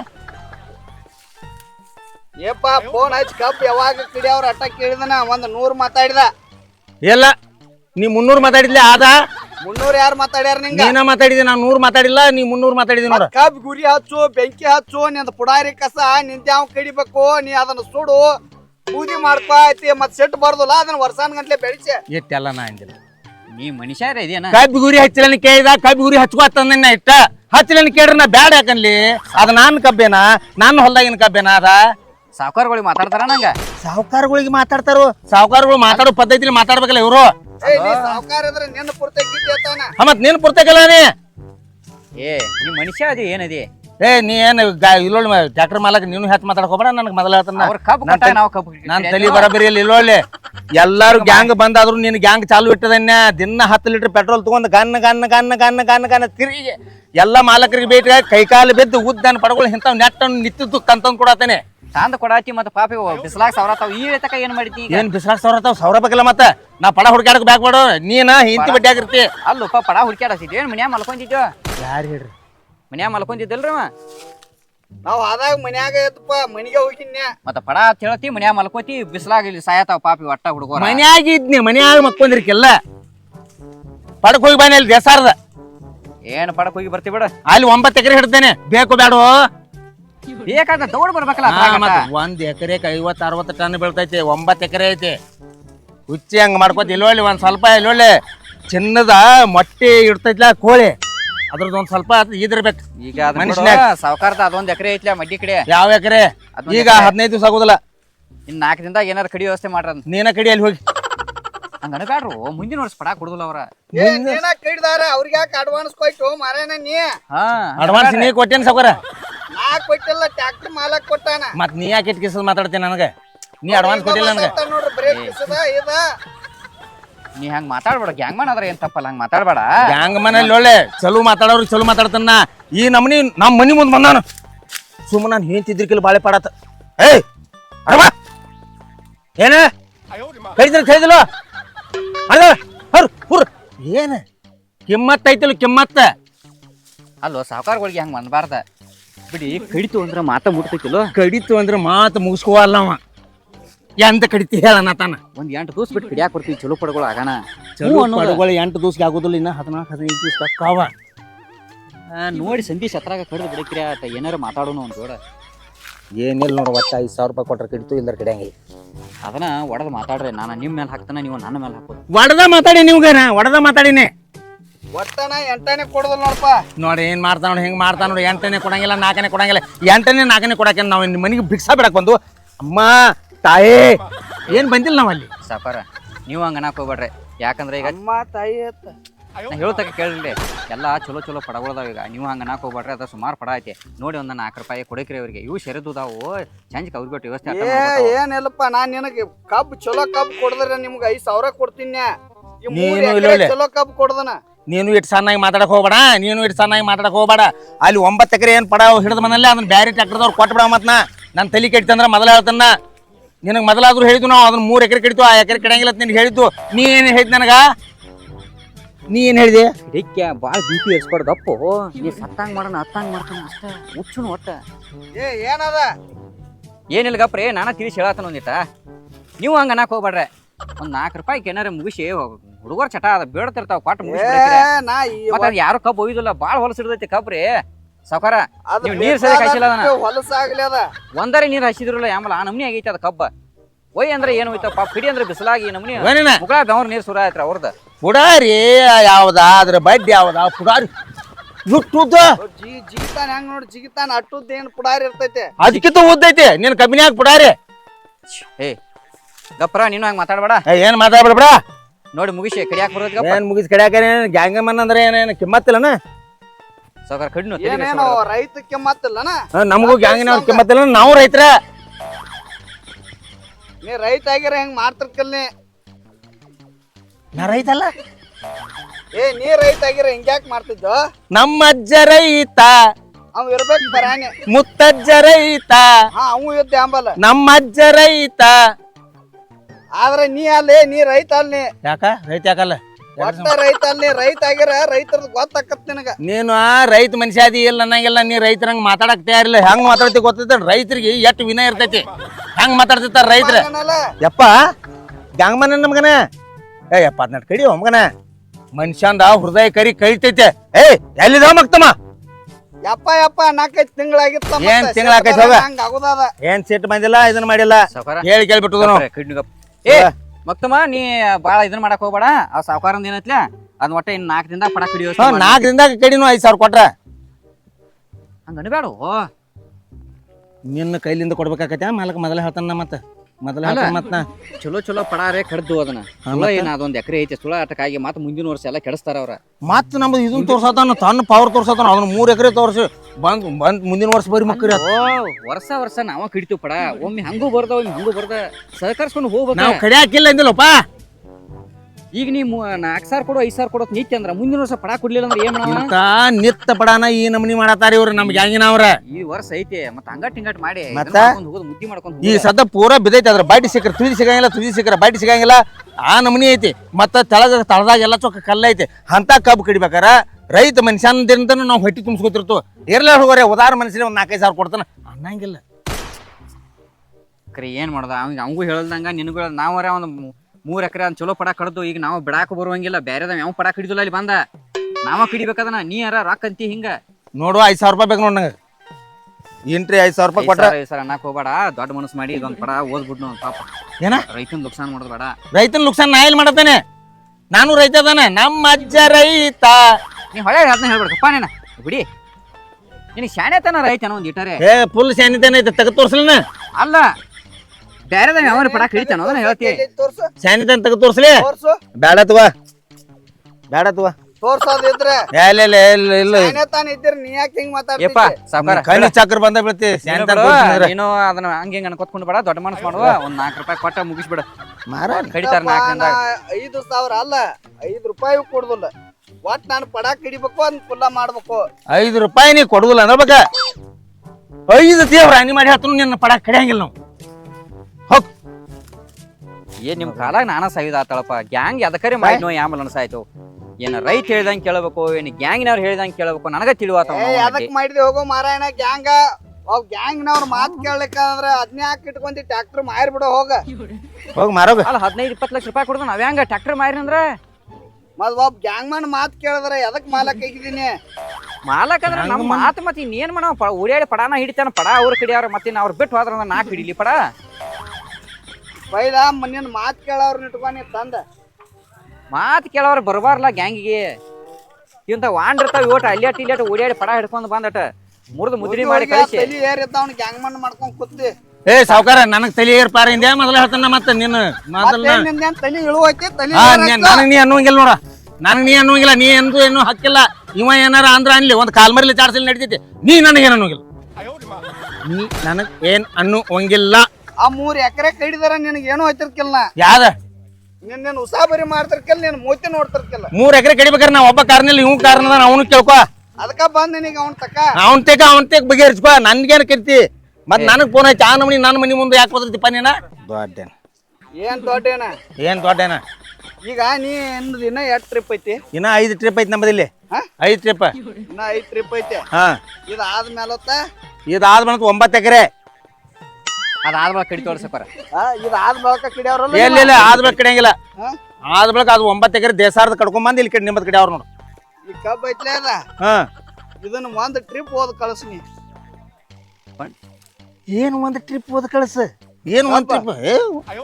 ಏಪ್ಪ ಫೋನ್ ಹಚ್ಚಿ ಕಪ್ ಯಾವಾಗ ಕಿಡಿಯವ್ರ ಅಟ್ಟ ಕೇಳಿದನ? ಒಂದ್ ನೂರ್ ಮಾತಾಡಿದ. ಎಲ್ಲ ನೀ ಮುನ್ನೂರ್ ಮಾತಾಡಿದ್ಲೆ ಆದ? ಮುನ್ನೂರ್ ಯಾರು ಮಾತಾಡ್ಯಾರ ನಿಂಗ? ನೀನ ಮಾತಾಡಿದೆ ನಾನು ನೂರು ಮಾತಾಡಿಲ್ಲ ನೀ ಮುನ್ನೂರು ಮಾತಾಡಿದೆ ನೋಡ. ಕಬ್ ಗುರಿ ಹಚ್ಚು ಬೆಂಕಿ ಹಚ್ಚು ನಿಂದ ಪುಡಾರಿ ಕಸ ನಿಂದ ಯಾವ ಕಡಿಬೇಕು ನೀ ಅದನ್ನ ಸುಡು. ಬೂದಿ ಮಾಡ್ಕೋ ಐತಿ ಮತ್ ಸೆಟ್ ಬರ್ದಲ್ಲ ಅದನ್ನ ವರ್ಷಾನ್ ಗಂಟ್ಲೆ ಬೆಳಿಸಿ. ಎಟ್ಟೆಲ್ಲ ನಾ ಅಂದಿಲ್ಲ. ನೀ ಮನುಷ್ಯರ ಇದೇನಾ ಕಬ್ಬಿ ಗುರಿ ಹಚ್ಚಲನ್ ಕೇಳಿದ ಕಬ್ಬಿ ಗುರಿ ಹಚ್ಕೋತಂದ ಇಟ್ಟ? ಹಚ್ಚಲನ್ ಕೇಳ್ರಿ ನಾ ಬ್ಯಾಡ ಯಾಕನ್ಲಿ? ಅದ ನಾನ್ ಕಬ್ಬೇನಾ? ನಾನು ಹೊಲ್ದಾಗಿನ ಕಬ್ಬೇನಾ ಅದ? ಸಾವ್ಕಾರ್ಗಳಿಗೆ ಮಾತಾಡ್ತಾರ ನಂಗ? ಸಾವುಕಾರಗಳಿಗೆ ಮಾತಾಡ್ತಾರೋ? ಸಾವುಕಾರಗಳು ಮಾತಾಡೋ ಪದ್ಧತಿಲಿ ಮಾತಾಡ್ಬೇಕಲ್ಲ ಇವರು? ಏ ನೀ ಸಾವ್ಕಾರ ಇದ್ರ ನಿನ್ನ ಪೂರ್ತಿ ಗಿದ್ದಾನ ಮತ್ ನೀನ್ ಪುರ್ತಕಲ್ಲ ನೀ? ಏ ನೀ ಮನುಷ್ಯ ಅದಿ ಏನದಿ? ಏ ನೀ ಏನ್ ಡಾಕ್ಟರ್ ಟ್ರ್ಯಾಕ್ಟರ್ ಮಾಲಕ್ ನೀನು ಹೆಚ್ಚು ಮಾತಾಡ್ಕೋಬೇಡ ನನಗೆ ಮೊದಲ ಹೇಳ್ತಾನ ನಾನ್ ತಲಿ- ನಾವು ಕಬ್ಬು ನಾನ್ ತಲಿ ಬರಬರಿ ಇಲ್ಲಿ ಇಲ್ಲೊಳ್ಳಿ. ಎಲ್ಲಾರು ಗ್ಯಾಂಗ್ ಬಂದಾದ್ರು ನಿನ್ ಗ್ಯಾಂಗ್ ಚಾಲು ಬಿಟ್ಟದನ್ನ ದಿನ ಹತ್ತು ಲೀಟರ್ ಪೆಟ್ರೋಲ್ ತಗೊಂಡು ಗನ್ನ ಗನ್ನ ಗನ್ನ ಗನ್ನ ಗನ್ನ ಗನ್ನ ತಿರುಗಿ ಎಲ್ಲ ಮಾಲಕರಿಗೆ ಭೇಟಿ ಕೈಕಾಲು ಬಿದ್ದು ಉದ್ದಾನ ಪಡಗಳು ಇಂಥವ್ ನೆಟ್ಟನ್ನು ನಿತ್ತಿದ್ದು ಕಂತಂದ್ ಕೊಡತಾನೆ ತಂದ ಕೊಡಾತಿ ಮತ್ತೆ ಪಾಪಿ ಬಿಸ್ಲಾಗ ಸಾವಿರ ತಾವ್ ಈ ತಕ ಏನ್ ಮಾಡಿತಿ ಈಗ? ಏನ್ ಬಿಸಿಲಾಗ ಸಾವಿರ ತಾವ್ ಸಾವಿರ ಬೇಕಲ್ಲ ಮತ್ತ? ನಾ ಪಡ ಹುಡ್ಕ್ಯಾಡಕ್ ಬ್ಯಾಕ್ ಮಾಡೋ. ನೀನ ಹಿಂತಿ ಬಡ್ಡಿ ಆಗಿರ್ತಿ ಅಲ್ಲಪ್ಪ ಪಡ ಹುಡ್ಕ್ಯಾಡಿದ್ ಏನ್ ಮನ್ಯಾಗ ಮಲ್ಕೊಂತಿದ್ವ ಯಾರು ಹೇಳ್ರಿ? ಮನ್ಯಾಗ ಮಲ್ಕೊಂತಿದ್ದಲ್ರಿ ಅವ? ನಾವ್ ಆದಾಗ ಮನ್ಯಾಗ ಇತ್ತಪ್ಪ ಮನಿಗೆ ಹೋಗಿನ್ಯ ಮತ್ತೆ ಪಡ ಅಂತ ಹೇಳ್ತಿ ಮನ್ಯಾಗ ಮಲ್ಕೋತಿ ಬಿಸ್ಲಾಗ ಇಲ್ಲಿ ಸಾಯತಾವ ಪಾಪಿ ಒಟ್ಟ ಹುಡುಗ ಮನ್ಯಾಗ ಇದ್ನಿ ಮನ್ಯಾಗ ಮಕ್ಕೊಂದಿರ್ಕಿಲ್ಲ ಪಡಕ್ ಹೋಗಿ ಬಾನೆ ಅಲ್ಲಿ ದೇಸಾರದ. ಏನ್ ಪಡಕ್ ಹೋಗಿ ಬರ್ತಿ ಬಿಡ. ಅಲ್ಲಿ ಒಂಬತ್ತು ಎಕರೆ ಹಿಡ್ದೇನೆ. ಬೇಕು ಬೇಡ ಬೇಕಾದ ದೌಡ್ ಬರ್ಬೇಕಲ್ಲ ಮತ್ತ. ಒಂದ್ ಎಕರೆಕ್ ಐವತ್ ಅರವತ್ತು ಟನ್ ಬೀಳ್ತೈತಿ ಒಂಬತ್ತು ಎಕರೆ ಐತಿ. ಹುಚ್ಚಿ ಹಂಗ ಮಾಡ್ಕೋತ ಇಲ್ಲೊಳ್ಳಿ ಒಂದ್ ಸ್ವಲ್ಪ ಇಲ್ಲೊಳ್ಳಿ ಚಿನ್ನದ ಮೊಟ್ಟೆ ಇಡ್ತೈತ್ಲ ಕೋಳಿ. ಅದ್ರದ್ದು ಒಂದ್ ಸ್ವಲ್ಪ ಇದಿರ್ಬೇಕು. ಈಗ ಮನುಷ್ಯ. ಸಾವುಕಾರದ ಅದೊಂದ್ ಎಕರೆ ಐತ್ಲ ಮಡ್ಡಿ ಕಡೆ. ಯಾವ ಎಕರೆ? ಈಗ. ಹದಿನೈದು ದಿವಸ ಆಗೋದಿಲ್ಲ. ಇನ್ ನಾಲ್ಕು ದಿನದಾಗ ಏನಾರ ಕಡಿ ವ್ಯವಸ್ಥೆ ಮಾಡ್ರ ನೀನ ಕಡಿ ಅಲ್ಲಿ ಹೋಗಿ. ಹಂಗ ಅನ್ಬ್ಯಾಡ್ರು ಮುಂದಿನ ವರ್ಷ ಪಡಾ ಕೊಡುದಿಲ್ಲ ಅವ್ರ. ಕೈಡ್ದಾರ ಅವ್ರಿಗೆ ಯಾಕೆ ಅಡ್ವಾನ್ಸ್ ಕೊಯ್ತು ಮಾರಾಯಣ ನೀ. ಹಾ ಅಡ್ವಾನ್ಸ್ ನೀ ಕೊಟ್ಟೇನ್ ಸಾವ್ಕಾರ. ನಾ ಕೊಟ್ಟಿಲ್ಲ ಟ್ಯಾಕ್ಟರ್ ಮಾಲಕ್ ಕೊಟ್ಟಾನ. ಮತ್ ನೀ ಯಾಕೆ ಇಟ್ಕಿಸದ್ ಮಾತಾಡ್ತೀನಿ ಮಾತಾಡ್ತೇನೆ ನನಗೆ? ನೀ ಅಡ್ವಾನ್ಸ್ ಕೊಟ್ಟಿಲ್ಲ ನನಗೆ? ಮಾತಾಡ್ತಾನ್ ನೋಡ್ರಿ ಬ್ರೇಕ್ ಕಿಸದ ಇದ. ನೀ ಹಂಗ ಮಾತಾಡ್ಬೇಡ ಗ್ಯಾಂಗ್ ಮನ್ ಅದ್ರ ಏನ್ ತಪ್ಪಲ್ಲ ಹಂಗ ಮಾತಾಡ್ಬೇಡ. ಹ್ಯಾಂಗ ಮನೇಲಿ ಒಳ್ಳೆ ಚಲೋ ಮಾತಾಡೋರು ಚಲೋ ಮಾತಾಡ್ತಾನ ಈ ನಮ್ನಿ ನಮ್ಮ ಮನಿ ಮುಂದೆ ಬಂದಾನ. ಸುಮ್ಮ ನಾನು ಹೇಳ್ತಿದ್ರಿಕಿಲ್ಲ ಬಾಳೆ ಪಾಡತ್ತ ಏಯ್ ಅರವಾ. ಏನ? ಕೈದಿಲ್ಲ ಕೈದಿಲ್ಲ? ಅಲ್ಲ ಹರ್ ಹುರ್. ಏನ? ಕಿಮ್ಮತ್ ಐತಿಲ್ಲ ಕಿಮ್ಮತ್ತ ಅಲ್ಲೋ ಸಾವುಕಾರಗಳಿಗೆ ಹಂಗ ಅನ್ಬಾರ್ದ ಬಿಡಿ ಕಡಿತು ಅಂದ್ರ ಮಾತ ಮುಟ್ತೈತಿಲ್ಲ? ಕಡಿತು ಅಂದ್ರೆ ಮಾತು ಮುಗಿಸ್ಕೋವಲ್ಲ ಅವ. ಎಂತ ಕಡಿತಿ ಹೇಳಣ ತಾನ? ಒಂದ್ ಎಂಟು ದಿವಸ ಬಿಟ್ಟು ಕಡಿಯಾಕ ಕೊಡ್ತೀವಿ ಚಲೋ ಪಡಗಳು ಆಗಣ. ಚಲೋ ಪಡಗಳು ಎಂಟು ದಿವ್ಸಕ್ಕೆ ಆಗೋದಿಲ್ಲ ಇನ್ನ ಹದಿನಾಲ್ಕು ಹದಿನೈದು ದಿವ್ಸ ಕಾವ ನೋಡಿ ಸಂಧಿ ಹತ್ರಾಗ ಕಡಿದು ಬಿಡಕ್ರಿ ಆತ ಏನಾರ ಮಾತಾಡೋಣ ಒಂದ್ ಜೋಡ. ಏನಿಲ್ಲ ನೋಡು ಒಟ್ಟ ಐದು ಸಾವಿರ ರೂಪಾಯಿ ಕೊಟ್ರೆ ಕಡಿತು ಇಲ್ದಾರ ಕಡಿಯಂಗಿಲ್ಲ. ಅದನ್ನ ಒಡದ ಮಾತಾಡ್ರಿ ನಾನು ನಿಮ್ ಮೇಲೆ ಹಾಕ್ತಾನೆ ನೀವು ನನ್ನ ಮೇಲೆ ಹಾಕೋದು. ಒಡದ ಮಾತಾಡಿ ನಿಮ್ಗೆ ಒಡದ ಮಾತಾಡಿನಿ. ಒಟ್ಟನ ಎಂಟನೇ ಕೊಡದಲ್ ನೋಡಪ್ಪ. ನೋಡಿ ಏನ್ ಮಾಡ್ತಾನ ನೋಡಿ ಹೆಂಗ್ ಮಾಡ್ತಾನ ನೋಡಿ ಎಂಟನೇ ಕೊಡಂಗಿಲ್ಲ ನಾಲ್ಕನೇ ಕೊಡಂಗಿಲ್ಲ ಎಂಟನೇ ನಾಲ್ಕನೇ ಕೊಡಕ್ಕೆ ನಾವು ನಿಮ್ಮ ಮನೆಗೆ ಭಿಕ್ಷಾ ಬಿಡಕ್ ಬಂದು ಅಮ್ಮ ತಾಯಿ ಏನ್ ಬಂದಿಲ್ಲ ನಾವು ಅಲ್ಲಿ? ಸಾಪಾರ ನೀವು ಹಂಗ ಹೋಗ್ಬೇಡ್ರಿ. ಯಾಕಂದ್ರೆ ಈಗ ಅಮ್ಮ ತಾಯಿ ಅತ್ತ. ನಾ ಹೇಳ್ತಕ ಕೇಳ್ರಿ ಎಲ್ಲ ಚಲೋ ಚಲೋ ಪಡಗಳದಾವ ಈಗ. ನೀವು ಹಂಗ ಅನ್ನಕ್ ಹೋಗ್ಬೇಡ್ರಿ ಅದ ಸುಮಾರು ಪಡ ಐತಿ. ನೋಡಿ ಒಂದ್ ನಾಲ್ಕು ರೂಪಾಯಿ ಕೊಡಕ್ರಿ ಅವ್ರಿಗೆ. ಇವು ಶರದುದಾವು ಚಂಜ್ ಅವ್ರಿಗೆ ಒಟ್ಟು ವ್ಯವಸ್ಥೆ ಏ. ಏನಿಲ್ಲಪ್ಪ ನಾನ್ ನಿನಗೆ ಕಬ್ಬು ಚಲೋ ಕಬ್ಬು ಕೊಡದ್ರ ನಿಮ್ಗೆ ಐದ್ ಸಾವಿರ ಕೊಡ್ತೀನಿ. ಈ ಮೂರ್ ನೀನು ಎಕ್ರೆ. ಚಲೋ ಕಬ್ಬು ಕೊಡ್ದನ. ನೀನು ಇಟ್ಟು ಸಣ್ಣಾಗಿ ಮಾತಾಡಕ್ ಹೋಗ್ಬೇಡ ನೀನು ಇಟ್ಟು ಸಣ್ಣಾಗಿ ಮಾತಾಡಕ್ ಹೋಗ್ಬೇಡ. ಅಲ್ಲಿ ಒಂಬತ್ತು ಎಕರೆ ಏನು ಪಡ ಹಿಡಿದ ಮನೆಯಲ್ಲಿ ಅದನ್ನ ಬ್ಯಾರೆ ಟ್ಯಾಕ್ಟರ್ದವ್ರು ಕೊಟ್ಬಿಡ ಬಿಡ ಮತ್ನ ನನ್ನ ತಲೆ ಕೆಟ್ಟಂದ್ರೆ ಮೊದಲ ಹೇಳ್ತಾನ ನಿನಗೆ ಮೊದಲಾದ್ರೂ ಹೇಳಿದ್ದು ನಾವು ಅದನ್ನ ಮೂರು ಎಕರೆ ಕಡಿತು ಆ ಎಕರೆ ಕೆಡಂಗಿಲ್ಲ ಅಂತ ನಿನಗೆ ಹೇಳಿದ್ದು. ನೀ ಏನು ಹೇಳಿದ್ ನನಗೆ? ನೀ ಏನು ಹೇಳಿದೆ? ಹಿಡಿಕ್ಯ ಭಾಳ ಬಿ ಪಿ ನೀ ಸತ್ತಂಗೆ ಮಾಡೋಣ ಹತ್ತಂಗೆ ಮಾಡ್ತಾನ ಅಷ್ಟೇ ಹುಚ್ಚುನು ಒಟ್ಟೆ ಏ ಏನದ? ಏನಿಲ್ಲ ಗಪ್ರಿ ನಾನ ತಿಳಿಸಿ ಹೇಳತ್ತನ ಒಂದಿಟ ನೀವು ಹಂಗೆ ಅನ್ನಕ್ಕೆ ಹೋಗ್ಬೇಡ್ರೆ ಒಂದ್ ನಾಲ್ಕು ರೂಪಾಯಿ ಏನಾರ ಮುಗಿಸಿ ಹುಡುಗರು ಚಟ ಅದ ಬೇಡ್ತಿರ್ತಾವ ಕೊಟ್ಟು ಮುಗಿಸಿ ನಾ ಈ ಮತ್ತೆ ಯಾರು ಕಬ್ಬು ಒಯ್ದಿಲ್ಲ ಬಾಳ ಹೊಲಸ ಹಿಡ್ದೈತಿ ಕಬ್ರಿ. ಸಾವ್ಕಾರ ಅದು ನೀವ್ ನೀರ್ ಸರಿ ಕಾಯಿಸಿಲ್ಲ ಅದನ್ನ. ಹೊಲಸಾಗ್ಲಿ ಅದ. ಒಂದರೆ ನೀರ್ ಹಸಿದ್ರಲ್ಲ ಆಮೇಲೆ ಆ ನಮ್ನಿ ಆಗೈತಿ ಅದ ಕಬ್ಬ. ಒಯ್ ಅಂದ್ರೆ ಏನು ಹೋಯ್ತಪ್ಪ ಪಿಡಿ ಅಂದ್ರೆ ಬಿಸಿಲಾಗಿ ನಮ್ನಿ. ಏನೇನ ಮುಗಳ ಬೆವ್ರ ನೀರ್ ಸುರ ಆಯ್ತ್ರ ಅವ್ರದ. ಪುಡಾರಿ ಯಾವ್ದ ಅದ್ರ ಬಡ್ಡಿ ಯಾವ್ದ ಪುಡಾರಿ. ಜುಟ್ಟುದ್ದ. ಜಿ ಜಿಗಿತಾನ ಹೆಂಗ್ ನೋಡಿ ಜಿಗಿತಾನ ಅಟ್ಟುದ್ ಏನ್ ಪುಡಾರಿ ಇರ್ತೈತೆ. ಅದಕ್ಕಿಂತ ಉದ್ದೈತಿ ನಿನ್ ಕಬ್ಬಿನ್ಯಾಗ ಪುಡಾರಿ. ಏ ಗಪ್ರ ನೀನು ಹಂಗ ಮಾತಾಡ್ಬೇಡ. ಏನ್ ಮಾತಾಡ್ಬೇಡ ಬಿಡ. ನೋಡಿ ಮುಗಿಸಿ ಕಡಿಯಾಕ್ ಬರೋದ್ ಗಪ್ಪ. ಮುಗಿಸಿ ಮುಗಿಸ್ ಕಡ್ಯಾಕ ಗ್ಯಾಂಗಮನ್ ಅಂದ್ರೆ ಏನೇನು ಕಿಮ್ಮತ್ತಿಲ್ಲನ ಸಾವ್ಕಾರ ಕಣ್ಣು ಏನೇನೋ ರೈತಕ್ಕೆ ಮತ್ತಲ್ಲನ ನಮಗೂ ಗ್ಯಾಂಗಿನವ್ರ ಕಿಮ್ಮತ್ತಿಲ್ಲ ನಾವು ರೈತರ. ನೀ ರೈತ ಆಗಿರ ಹೆಂಗ್ ಮಾಡ್ತಿರ್ಕಲ್ನಿ ನಾ? ರೈತಲ್ಲ? ಏ ನೀ ರೈತ ಆಗಿರ ಹಿಂಗ್ಯಾಕ್ ಮಾಡ್ತಿದ್ದ? ನಮ್ಮ ಅಜ್ಜ ರೈತ. ಅವ್ ಇರ್ಬೇಕು ಬರಾನೆ ಮುತ್ತಜ್ಜ ರೈತ. ಹಾ ಅವು ಇದ್ದೆ ಅಂಬಲ್ಲ ನಮ್ಮ ಅಜ್ಜ ರೈತ. ಆದ್ರೆ ನೀ ಅಲ್ಲೇ ನೀ ರೈತ ಅಲ್ಲಿ. ಯಾಕ? ರೈತ ಯಾಕಲ್ಲ? ಒಟ್ಟ ರೈತ ಅಲ್ಲಿ ರೈತ ಆಗಿರ ರೈತರದ್ ಗೊತ್ತಾಕತ್ ನಿನಗ. ನೀನು ಆ ರೈತ ಮನುಷ್ಯ ಅದಿ ಇಲ್ಲ ಅನ್ನಂಗಿಲ್ಲ ನೀ ರೈತರಂಗ್ ಮಾತಾಡಕ್ ತಯಾರಿಲ್ಲ ಹೆಂಗ್ ಮಾತಾಡ್ತಿ ಗೊತ್ತೈತೆ ರೈತರಿಗೆ ಎಷ್ಟು ವಿನಯ ಇರ್ತೈತಿ. ಹೆಂಗ್ ಮಾತಾಡ್ತಿರ್ತಾರ ರೈತರ? ಯಪ್ಪ ಗಂಗಮನ ನಮ್ಗನ ಏ ಯಪ್ಪ ಹದಿನೆಂಟು ಕಡಿ ಮಗನ? ಮನುಷ್ಯಂದ ಹೃದಯ ಕರಿ ಕೈತೈತೆ. ಏ ಎಲ್ಲಿದ ಮಕ್ತಮ್ಮ ಯಪ್ಪ ಯಪ್ಪ ನಾಲ್ಕೈದು ತಿಂಗಳಾಗಿತ್ತ ಏನ್ ತಿಂಗ್ಳಾಕೈತ್ ಹೋಗ? ಏನ್ ಸಿಟ್ಟು ಬಂದಿಲ್ಲ ಇದನ್ನ ಮಾಡಿಲ್ಲ? ಹೇಳಿ ಕೇಳ್ಬಿಟ್ಟು ಕಿಡ್ನಿ ಏ ಮತ್ತಮ್ಮ ನೀ ಬಾಳ ಇದನ್ ಮಾಡಕ್ ಹೋಗ್ಬೇಡ. ಆ ಸಾವ್ಕಾರಂದ ಏನೈತ್ಲ? ಅದ್ ಒಟ್ಟ ಇನ್ ನಾಲ್ಕು ದಿನದಾಗ ಪಡ ಕಡಿಯೋ ನಾಲ್ಕರಿಂದ ಕಡಿನೂ ಐದ್ ಸಾವಿರ ಕೊಟ್ರ. ಹಂಗ ಅನ್ಬೇಡ. ನಿನ್ನ ಕೈಲಿಂದ ಕೊಡ್ಬೇಕಾಕತ್ಯ? ಮಾಲಕ್ ಮೊದಲೇ ಹೇಳ್ತಾನ ಮತ್ತ. ಮೊದಲ ಅಲ್ಲ. ಹೇಳ್ತಾನ ಮತ್ ನಾ. ಚಲೋ ಚಲೋ ಪಡಾರೆ ಕಡ್ದು ಅದನ್ನ. ಸುಳ? ಏನ ಅದೊಂದ್ ಎಕರೆ ಐತಿ ಸುಳ ಆಟಕ್ಕಾಗಿ ಮತ್ತೆ ಮುಂದಿನ ವರ್ಷ ಎಲ್ಲ ಕೆಡಿಸ್ತಾರ ಅವ್ರ. ಮತ್ ನಮ್ದು ಇದನ್ನ ತೋರ್ಸತಾನ ತನ್ನ ಪವರ್ ತೋರ್ಸತಾನ ಅದನ್ನ ಮೂರ್ ಎಕರೆ ತೋರ್ಸಿ ಬಂದ್ ಬಂದ್ ಮುಂದಿನ ವರ್ಷ ಬರೀ ಮಕ್ಕಳು ವರ್ಷ ವರ್ಷ ನಾವ ಕಡಿತೀವಿ ಪಡ. ಒಮ್ಮೆ ಹಂಗೂ ಬರ್ದ ಒಮ್ಮೆ ಹಂಗೂ ಬರ್ದ. ಸಹಕರಿಸ್ಕೊಂಡು ಹೋಗ್ಬೇಕು. ನಾವ್ ಕಡಿಯಾಕಿಲ್ಲ ಅಂದಿಲ್ಲಪ್ಪ. ಈಗ ನೀವು ನಾಲ್ಕು ಸಾವಿರ ಕೊಡು ಐದು ಸಾವಿರ ಕೊಡೋದು ನಿತ್ಯ ಅಂದ್ರ ಮುಂದಿನ ವರ್ಷ ಪಡ ಕೊಡ್ಲಿಲ್ಲ ಅಂದ್ರೆ ಏನ್ ಇಂತ ನಿತ್ತ ಪಡಾನ ಈ ನಮನಿ ಮಾಡತಾರ ಇವ್ರು ನಮ್ಗೆ ಗ್ಯಾಂಗಿನವ್ರ ಈ ವರ್ಷ ಐತಿ ಮತ್ತೆ ಹಂಗಟ್ ಹಿಂಗಟ್ ಮಾಡಿ ಮತ್ತೆ? ಹೋಗೋದು ಮುದ್ದಿ ಮಾಡ್ಕೊಂಡು ಈ ಸದ್ದ ಪೂರಾ ಬಿದ್ದೈತಿ ಅದ್ರ ಬಾಟಿ ಸಿಕ್ಕ್ರೆ ತುದಿ ಸಿಗಂಗಿಲ್ಲ ತುದಿ ಸಿಕ್ಕ್ರೆ ಬಾಟಿ ಸಿಗಂಗಿಲ್ಲ ಆ ನಮನಿ ಐತಿ. ಮತ್ತೆ ತಳದ ತಳದಾಗ ಎಲ್ಲ ಚೊಕ್ಕ ಕಲ್ಲ ಐತಿ. ಅಂತ ಕಬ್ಬು ಕಡಿಬೇಕಾರ ರೈತ ಮನುಷ್ಯನದಿಂದ ನಾವು ಹೊಟ್ಟಿ ತುಂಬಿಸ್ಕೊತಿರ್ತು ಎರಲ್ಲ ಹೋಗೋರೆ ಉದಾರ ಮನುಷ್ಯನ ಒಂದ್ ನಾಲ್ಕೈದು ಸಾವಿರ ಕೊಡ್ತಾನ ಅನ್ನಂಗಿಲ್ಲ. ಕರೆ ಏನ್ ಮಾಡ್ದ? ಅವ್ನಿಗೆ ಅವಂಗೂ ಹೇಳ್ದಂಗ ನಿನಗೂ ಹೇಳ್ದ ನಾವರ ಒಂದ್ ಮೂರ್ ಎಕರೆ ಅಂತ ಚಲೋ ಪಡ ಕಡ್ದು ಈಗ ನಾವು ಬಿಡಾಕ ಬರುವಂಗಿಲ್ಲ. ಬೇರೆದ ಯಾವ ಪಡಾಕ್ ಹಿಡಿದಿಲ್ಲ ಅಲ್ಲಿ ಬಂದ. ನಾವ ಕಡಿಬೇಕದನ ನೀ ಯಾರ ರೊಕ್ಕ ಅಂತಿ ಹಿಂಗ? ನೋಡು ಐದ್ ಸಾವಿರ ರೂಪಾಯಿ ಬೇಕು ನೋಡ್ ಏನ್ರಿ ಐದ್ ಸಾವಿರ ರೂಪಾಯಿ ಕೊಟ್ರ? ಸರ್ ಅನ್ನಕ್ ಹೋಗ್ಬೇಡ. ದೊಡ್ಡ ಮನಸ್ ಮಾಡಿ ಇದೊಂದ್ ಪಡ ಓದ್ಬಿಡ್ನು ಪಾಪ. ಏನ? ರೈತನ್ ನುಕ್ಸಾನ್ ಮಾಡೋದ್ ಬೇಡ ರೈತನ ನುಕ್ಸಾನ್ ನಾ ಎಲ್ಲಿ ಮಾಡತ್ತೇನೆ? ನಾನು ರೈತ ಅದಾನೆ ನಮ್ಮ ಅಜ್ಜ ರೈತ. ನೀ ಹೊಳೆ ಅದನ್ನ ಹೇಳ್ಬೇಡಪ್ಪ ನೀನ. ಬಿಡಿ. ನಿನಗೆ ಶಾಣೆತನ ರೈತನ ಒಂದ್ ಇಟ್ಟಾರೆ. ಏ ಫುಲ್ ಸ್ಯಾನಿತೇನ ಐತೆ ತೆಗೆದು ತೋರ್ಸಲನ ಅಲ್ಲ. ಬೇರೆದವ್ ಅವನ ಪಡ ಕಡಿತಾನ ಅದನ್ನ ಹೇಳ್ತಿ ತೋರ್ಸು? ಸ್ಯಾನಿತೇನ್ ತೆಗೆದು ಬ್ಯಾಡ ತೋರ್ಸು. ಬೇಡ ತಗೋ. ಬೇಡ ತಗೋ. ತೋರ್ಸೋದಿದ್ರೆ. ಇಲ್ಲ ಇಲ್ಲ ಇಲ್ಲ ಇಲ್ಲ ನಾನೇ ತಾನ ಇದ್ದೀರಿ ನೀ ಯಾಕೆ ಹಿಂಗ್ ಯಪ್ಪ ಮಾತಾಡ್ತಿ ಸಾವ್ಕಾರ ಕಣ್ಣಿ ಚಕ್ರ ಬಂದ ಬೀಳ್ತಿ ಸ್ಯಾನಿತೇನ್ ನೀನು. ಅದನ್ನ ಹಂಗೆ ಹಿಂಗೆ ಅನ್ಕೊತ್ಕೊಂಡು ಬೇಡ ದೊಡ್ಡ ಮನಸ್ಸು ಮಾಡುವ ಒಂದ್ ನಾಲ್ಕು ರೂಪಾಯಿ ಕೊಟ್ಟ ಮುಗಿಸ್ಬಿಡ. ಮಾರ ಕಡಿತಾರ ನಾಲ್ಕರಿಂದ ಐದು ಸಾವಿರ ಅಲ್ಲ ಐದು ರೂಪಾಯಿ ಕೊಡುದಿಲ್ಲ. ಒಟ್ ನಾನು ಪಡ ಕಡಿಬೇಕು ಅದ್ ಕುಲ್ಲ ಮಾಡ್ಬೇಕು. ಐದು ರೂಪಾಯಿ ನೀ ಕೊಡುದಿಲ್ಲ ಅನ್ಬೇಕ ಐದು ದೇವ್ರ ಹನಿ ಮಾಡಿ ಹತ್ತು ನಿನ್ನ ಪಡ ಕಡಿಯಂಗಿಲ್ಲ ನಾವು. ಹೋಗ್. ಏನ್ ನಿಮ್ ಕಾಲಾಗ ನಾನ ಸಾಯುದ ಆತಳಪ್ಪ? ಗ್ಯಾಂಗ್ ಎದಕರೆ ಮಾಡಿ ನೋ ಆಮೇಲೆ ಅನ್ಸಾಯ್ತು ಏನ ರೈತ ಹೇಳ್ದಂಗ್ ಕೇಳಬೇಕು ಏನ್ ಗ್ಯಾಂಗಿನವ್ರು ಹೇಳ್ದಂಗ್ ಕೇಳಬೇಕು ನನಗ ತಿಳಿವಾತ ಮಾಡಿದ್ವಿ ಅದಕ್ ಮಾಡಿದೆ ಹೋಗೋ ಮಾರಾಯಣ ಗ್ಯಾಂಗ ಅವ್ ಗ್ಯಾಂಗ್ನವ್ರ ಮಾತ್ ಕೇಳಲಿಕ್ಕಂದ್ರ ಹದಿನಾಕ್ ಇಟ್ಕೊಂಡಿ ಟ್ಯಾಕ್ಟರ್ ಮಾರಿ ಬಿಡೋ ಹೋಗ. ಹೋಗ ಮಾರೋ ಅಲ್ಲ ಹದಿನೈದು ಇಪ್ಪತ್ತು ಲಕ್ಷ ರೂಪಾಯಿ ಕೊಡ್ದು ನಾವ್ ಹೆಂಗ ಟ್ರ್ಯಾಕ್ಟರ್ ಮಾರಿ ಅಂದ್ರ ಮತ್ ಒಬ್ಬ ಗ್ಯಾಂಗ್ ಮನ್ ಮಾತ್ ಕೇಳಿದ್ರೆ ಎದಕ್ ಮಾಲಕ್ ಆಗಿದೀನಿ ಮಾಲಕ್ ಅಂದ್ರೆ ನಮ್ ಮಾತು ಮತ್ತೆ ಇನ್ನೇನ್ ಮಾಡೋ ಪ ಓಡಾಡಿ ಪಡಾನ ಹಿಡಿತಾನ ಪಡ ಅವ್ರ ಕಡಿಯವ್ರ ಮತ್ತೆ ಅವ್ರ ಬಿಟ್ಟು ಹೋದ್ರ ನಾಕ್ ಹಿಡಿಲಿ ಪಡ. ಬೈದ ಮನ್ನಿನ ಮಾತ್ ಕೇಳವ್ರನ್ನ ಇಟ್ಕೊಂಡಿ ತಂದ. ಮಾತು ಕೇಳೋರು ಬರಬಾರ್ಲ ಗ್ಯಾಂಗಿಗೆ. ಇಂತ ವಾಂಡಿರ್ತಾವ ಇರ್ತಾವ ಅಲ್ಲಿ ಅಟ್ ಇಲ್ಲಿ ಅಟ್ ಓಡಾಡಿ ಪಡ ಹಿಡ್ಕೊಂಡು ಬಂದಟ. ಮುರಿದು ಮುದ್ರಿ ಮಾಡಿ ಕಳಿಸಿ. ತಲಿ ಏರಿದ್ದ ಅವ್ನ ಗ್ಯಾಂಗ್ ಮನ್ ಮಾಡ್ಕೊಂಡ್ ಕೂತಿ ಏ ಸಾವ್ಕಾರ ನನಗ್ ತಲಿ ಏರ್ ಪಾರ ಇಂದ್ಯಾ ಮೊದಲ ಹೇಳ್ತಾನ ಮತ್ತೆ ನಿನ್ನ ಮೊದಲ ತಲಿ ಇಳುವೈತಿ ತಲಿ ಏರ್ ಆಗ್ತದ? ನನಗ್ ನೀ ಅನ್ನುವಂಗಿಲ್ಲ ನೋಡ. ನನಗ್ ನೀ ಅನ್ನುವಂಗಿಲ್ಲ ನೀ ಎಂದು ಏನು ಹಕ್ಕಿಲ್ಲ. ಇವ ಏನಾರ ಅಂದ್ರ ಅನ್ಲಿ ಒಂದ್ ಕಾಲ್ ಮರಿಲಿ ಚಾಡ್ಸಲಿ ನಡೀತೈತಿ. ನೀ ನನಗೇನ ಅನ್ನುವಂಗಿಲ್ಲ. ನೀ ನನಗ್ ಏನ್ ಅನ್ನುವಂಗಿಲ್ಲ. ಆ ಮೂರ್ ಎಕರೆ ಕಡಿದಾರ ನಿನಗೆ ಏನೋ ಹೋಯ್ತಿರ್ಕಿಲ್ಲ ಯಾವ್ದ? ನಿನ್ನ ನೀನ್ ಉಸಾಬರಿ ಮಾಡ್ತಿರ್ಕಿಲ್ಲ ನೀನು ಮೂತಿ ನೋಡ್ತಿರ್ಕಿಲ್ಲ. ಮೂರ್ ಎಕರೆ ಕಡಿಬೇಕಾರೆ ನಾ ಒಬ್ಬ ಕಾರಣಲ್ಲಿ ಇವ್ ಕಾರಣ ಅವನು ಕೇಳ್ಕೊ ಅದಕ್ಕ ಬಂದ್ ನಿನಗೆ ಅವ್ನ ತಕ. ಅವನ್ ತೆಗ ಅವನ್ ತೆಗ್ ಬಗೆಹರಿಸ್ಕೊ. ನನ್ಗೇನು ಕಿರ್ತಿ? ಮತ್ ನನಗ್ ಫೋನ್ ಹಚ್ಚಿ ಆ ನಮನಿ ನನ್ನ ಮನಿ ಮುಂದೆ ಯಾಕೆ ಬದಲ್ತಿಪ್ಪ ನೀನ? ದೊಡ್ಡೇನ. ಏನ್ ದೊಡ್ಡೇನ? ಏನ್ ದೊಡ್ಡೇನ? ಈಗ ನೀ ಎಂದ್ ದಿನ ಎರಡ್ ಟ್ರಿಪ್ ಐತಿ? ಇನ್ನ ಐದು ಟ್ರಿಪ್ ಐತಿ ನಮ್ಮದಿಲ್ಲಿ? ಐದು ಟ್ರಿಪ್ ಇನ್ನ ಐದ್ ಟ್ರಿಪ್ ಐತಿ? ಹಾ. ಇದು ಆದ್ಮೇಲತ್ತ ಇದಾದ್ಮೇಲೆ ಒಂಬತ್ತು ಎಕರೆ. ಅದಾದ್ಮೇಲೆ ಕಡಿ ತೋರ್ಸಕ್ಕಾರ ಆ, ಇದು ಆದ್ ಬಳಕ ಕಿಡಿಯವ್ರಲ್ಲ ಎಲ್ಲಿ ಇಲ್ಲ ಆದ್ಬೇಕು ಕಡಿಯಂಗಿಲ್ಲ. ಆದ ಬಳಿಕ ಅದು ಒಂಬತ್ತು ಎಕರೆ ದೇಸಾರದ ಕಡ್ಕೊಂಬಂದು ಇಲ್ಲಿ ಕಡೆ ನಿಮ್ಮದ್ ಕಡೆ ಅವ್ರು ನೋಡು. ಈ ಕಬ್ಬ ಐತ್ಲೇ ಅಲ್ಲ? ಹಾ. ಇದನ್ನ ಒಂದ್ ಟ್ರಿಪ್ ಹೋದ್ ಕಳಿಸ್ನಿ ಏನು ಒಂದು ಟ್ರಿಪ್ ಹೋದ ಕಳ್ಸ? ಏನು ಒಂದು ಟ್ರಿಪ್ ಅಯ್ಯೋ